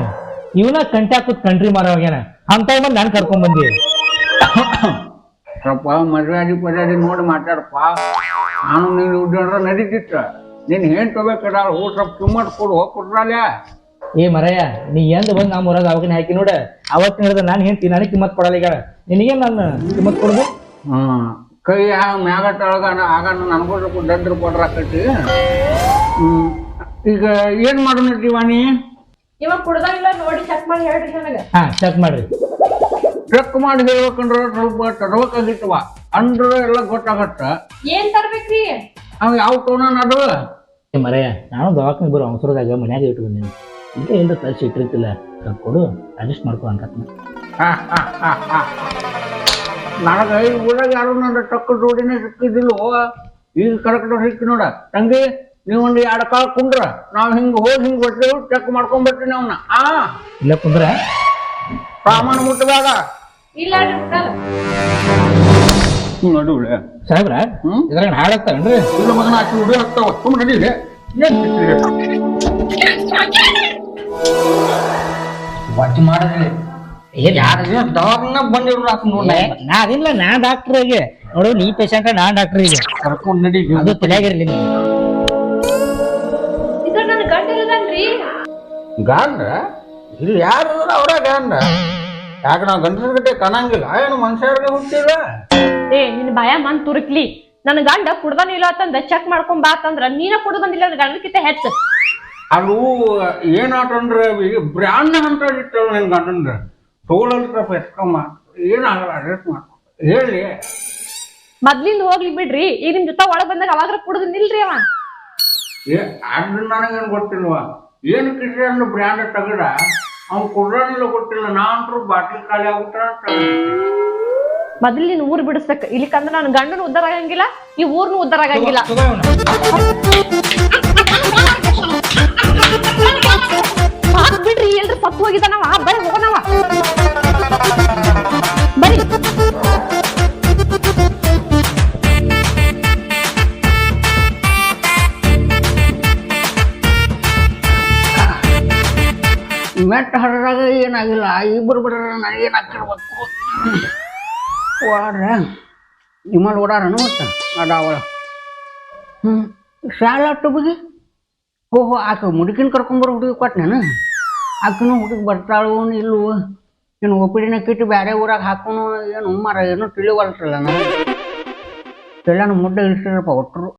ಇವನ ಕಂಟಿ ಹಾಕುದ್ ಕಂಟ್ರಿ ಮಾರೋವಾಗೇನ ಅಂತವ್ ಬಂದು ನಾನ್ ಕರ್ಕೊಂಡ್ಬಂದಿ ಸ್ವಲ್ಪ ಮರ್ಯಾದಿ ಪರ್ಯಾದಿ ನೋಡಿ ಮಾತಾಡಪ್ಪ. ನಾನು ನೀನು ಉಡ್ಡ ನಡೀತಿತ್ತ. ನೀನು ಏನ್ ತಗೋಬೇಕಡ ಹೂ ಸ್ವಲ್ಪ ಕೊಡು ಕುಡ್ರಾಲೆ. ಏ ಮರಯ್ಯ ನೀ ಎಂದ ಬಂದ್ ನಮ್ಮ ಊರಾಗ ಅವಾಗ ಹಾಕಿ ನೋಡ. ಅವತ್ತಿನ ಹಿಡಿದ ನಾನು ಹೇಳ್ತೀನಿ ನನಗೆ ಕಿಮ್ಮತ್ ಕೊಡಲ್ಲ ಈಗ. ನಿನಗೆ ನಾನು ಕಿಮ್ಮತ್ ಕೊಡುದು? ಹ್ಮ್. ಕೈ ಆ ಮ್ಯಾಗ ತಳಗ ಆಗ ನನಗೂ ಸ್ವಲ್ಪ ಕೊಡ್ರ ಹ್ಮ್. ಈಗ ಏನ್ ಮಾಡೋಣ ವಾಣಿ ಇವಾಗ ನೋಡಿ ಚೆಕ್ ಮಾಡಿ ಹೇಳ್ರಿ ನನಗ. ಹಾ ಚೆಕ್ ಮಾಡ್ರಿ. ಚೆಕ್ ಮಾಡಿ ಹೇಳ್ಬೇಕಂದ್ರ ಸ್ವಲ್ಪ ತಡಬೇಕಾಗಿತ್ತವ ಅಂದ್ರ ಎಲ್ಲ ಗೊತ್ತಾಗತ್ತ. ಏನ್ ತರ್ಬೇಕ್ರಿ? ಅವ್ ಯಾವ ಟೋನ ಅದು? ಮರೆ ನಾನು ದವಾಖಾನೆ ಬರೋ ಅವಸರದಾಗ ಮನ್ಯಾಗ ಇಟ್ಟು ಬಂದೀನಿ ಇಲ್ಲ ಇಲ್ಲ ತರಿಸಿ ಇಟ್ಟಿರ್ತಿಲ್ಲ. ಕೊಡು ಅಡ್ಜಸ್ಟ್ ಮಾಡ್ಕೊ ಅಂತ ನನಗ ಈ ಊರಾಗ ಯಾರು ನನ್ನ ಟಕ್ಕ ಜೋಡಿನೇ ಸಿಕ್ಕಿದಿಲ್ಲೋ ಈಗ ಕರೆಕ್ಟ್ ಸಿಕ್ಕಿ ನೋಡ. ತಂಗಿ ನೀವೊಂದು ಎರಡು ಕಾಲ ಕುಂಡ್ರ. ನಾವು ಹಿಂಗ್ ಹೋಗಿ ಹಿಂಗ್ ಬರ್ತೇವೆ ಚೆಕ್ ಮಾಡ್ಕೊಂಡ್ ಬರ್ತೀನಿ ಅವನ್ನ ಆ? ಇಲ್ಲ ಕುಂದ್ರ ಪ್ರಾಮಾಣ ಮುಟ್ಟದಾಗ ಇಲ್ಲ ನಡುವೆ ಸಾಹೇಬ್ರ? ಇದ್ರಾಗ ಹಾಳಾಗ್ತಾವೇನ್ರಿ ಇಲ್ಲ ಮಗನ ಆಚೆ ಉಡಿ ಹಾಕ್ತಾವ ತುಂಬ ನಡೀರಿ ಏನ್ ಮಾಡಿದ್ರಿ. ದವಾಖಾನ ಬಂದಿರು ನಾ ಅದಿಲ್ಲ ನಾ ಡಾಕ್ಟರ್ ಆಗಿ ನೋಡು ನೀ ಪೇಷಂಟ್ ನಾ ಡಾಕ್ಟರ್ ಈಗ. ಕರ್ಕೊಂಡ್ ನಡಿ ಅದು ತಲೆಯಾಗಿರ್ಲಿ ಗಾಂಡ್ರ ಇದು ಇಲ್ಲಿ ಯಾರು ಅವರ ಗಾಂಡ್ರ ಯಾಕೆ ನಾವು ಗಂಡಸ ಗಟ್ಟೆ ಕಾಣಂಗಿಲ್ಲ? ಏನು ಮನುಷ್ಯರಿಗೆ ಹುಟ್ಟಿಲ್ಲ? ಏ ನಿನ್ ಬಾಯ ಮನ್ ತುರುಕ್ಲಿ. ನನ್ ಗಂಡ ಕುಡ್ದಾನಿಲ್ಲ ಅಂತಂದ ಚೆಕ್ ಮಾಡ್ಕೊಂಡ್ ಬಾ ಅಂತಂದ್ರ ನೀನ ಕುಡ್ದು ಬಂದಿಲ್ಲ ಗಂಡಕ್ಕಿಂತ ಹೆಚ್ಚು. ಅದು ಏನಾತಂದ್ರೆ ಈಗ ಬ್ರ್ಯಾಂಡ್ ಅಂತ ಇಟ್ಟಳು ನಿನ್ ಗಂಡಂದ್ರ ಏನಾಗಲ್ಲ ಅಡ್ಜಸ್ಟ್ ಮಾಡ್ಕೊ. ಹೇಳಿ. ಮೊದ್ಲಿಂದ ಹೋಗ್ಲಿ ಬಿಡ್ರಿ. ಈಗ ನಿಮ್ ಜೊತೆ ಒಳಗ್ ಬಂದಾಗ ಅವಾಗ ಕುಡ್ದು ನಿಲ್ರಿ ಅವ. ಏ ಅದು ನನಗೇನು ಗೊತ್ತಿಲ್ವಾ? ಏನು ಕಿಶನ್ ಬ್ರ್ಯಾಂಡ್ ತಗಡ. ಅವ್ನು ಕುಡ್ರನಿಲ್ಲ ಗೊತ್ತಿಲ್ಲ. ನಾನ್ರು ಬಾಟ್ಲಿ ಖಾಲಿ ಆಗ್ಬಿಟ್ಟ ಮೊದ್ಲು ನೀನು ಊರ್ ಬಿಡಿಸ್ಬೇಕು. ಇಲ್ಲಿಕಂದ್ರೆ ನಾನು ಗಂಡನ ಉದ್ದಾರ ಆಗಂಗಿಲ್ಲ ಈ ಊರ್ನು ಉದ್ದಾರ ಆಗಂಗಿಲ್ಲ. ಬಿಡ್ರಿ, ಎಲ್ರು ಸತ್ತು ಹೋಗಿದ್ದಾನವ ಬರ್ರಿ ಹೋಗೋಣವ ಬರಿ ಮೆಟ್ಟ ಹರಡಾಗ ಏನಾಗಿಲ್ಲ ಇಬ್ಬರು ಬಿಡ್ರ ನನಗೇನು ಹಾಕಿರ್ಬೇಕು ಓಡ್ರ ನಿಮ್ಮಲ್ಲಿ ಓಡಾರನು ಮತ್ತೆ ಅದಾವಳ ಹ್ಞೂ ಶಾಲ ಟುಬಿಗೆ ಓಹೋ ಆಕೆ ಮುಡುಕಿನ ಕರ್ಕೊಂಬರೋ ಹುಡುಗಿ ಕೊಟ್ಟು ನಾನು ಆಕಿನೂ ಹುಡುಗಿ ಬರ್ತಾಳು ಇಲ್ವೋ ಏನು ಒಪ್ಪಿಡಿನ ಕಿಟ್ಟು ಬೇರೆ ಊರಾಗ ಹಾಕೋನು ಏನು ಮರ ಏನು ತಿಳಿವಲ್ಸಲ್ಲ ನಾನು ಎಲ್ಲಾನು ಮುಡ್ಡ ಇಳಿಸಿರಪ್ಪ ಒಟ್ಟರು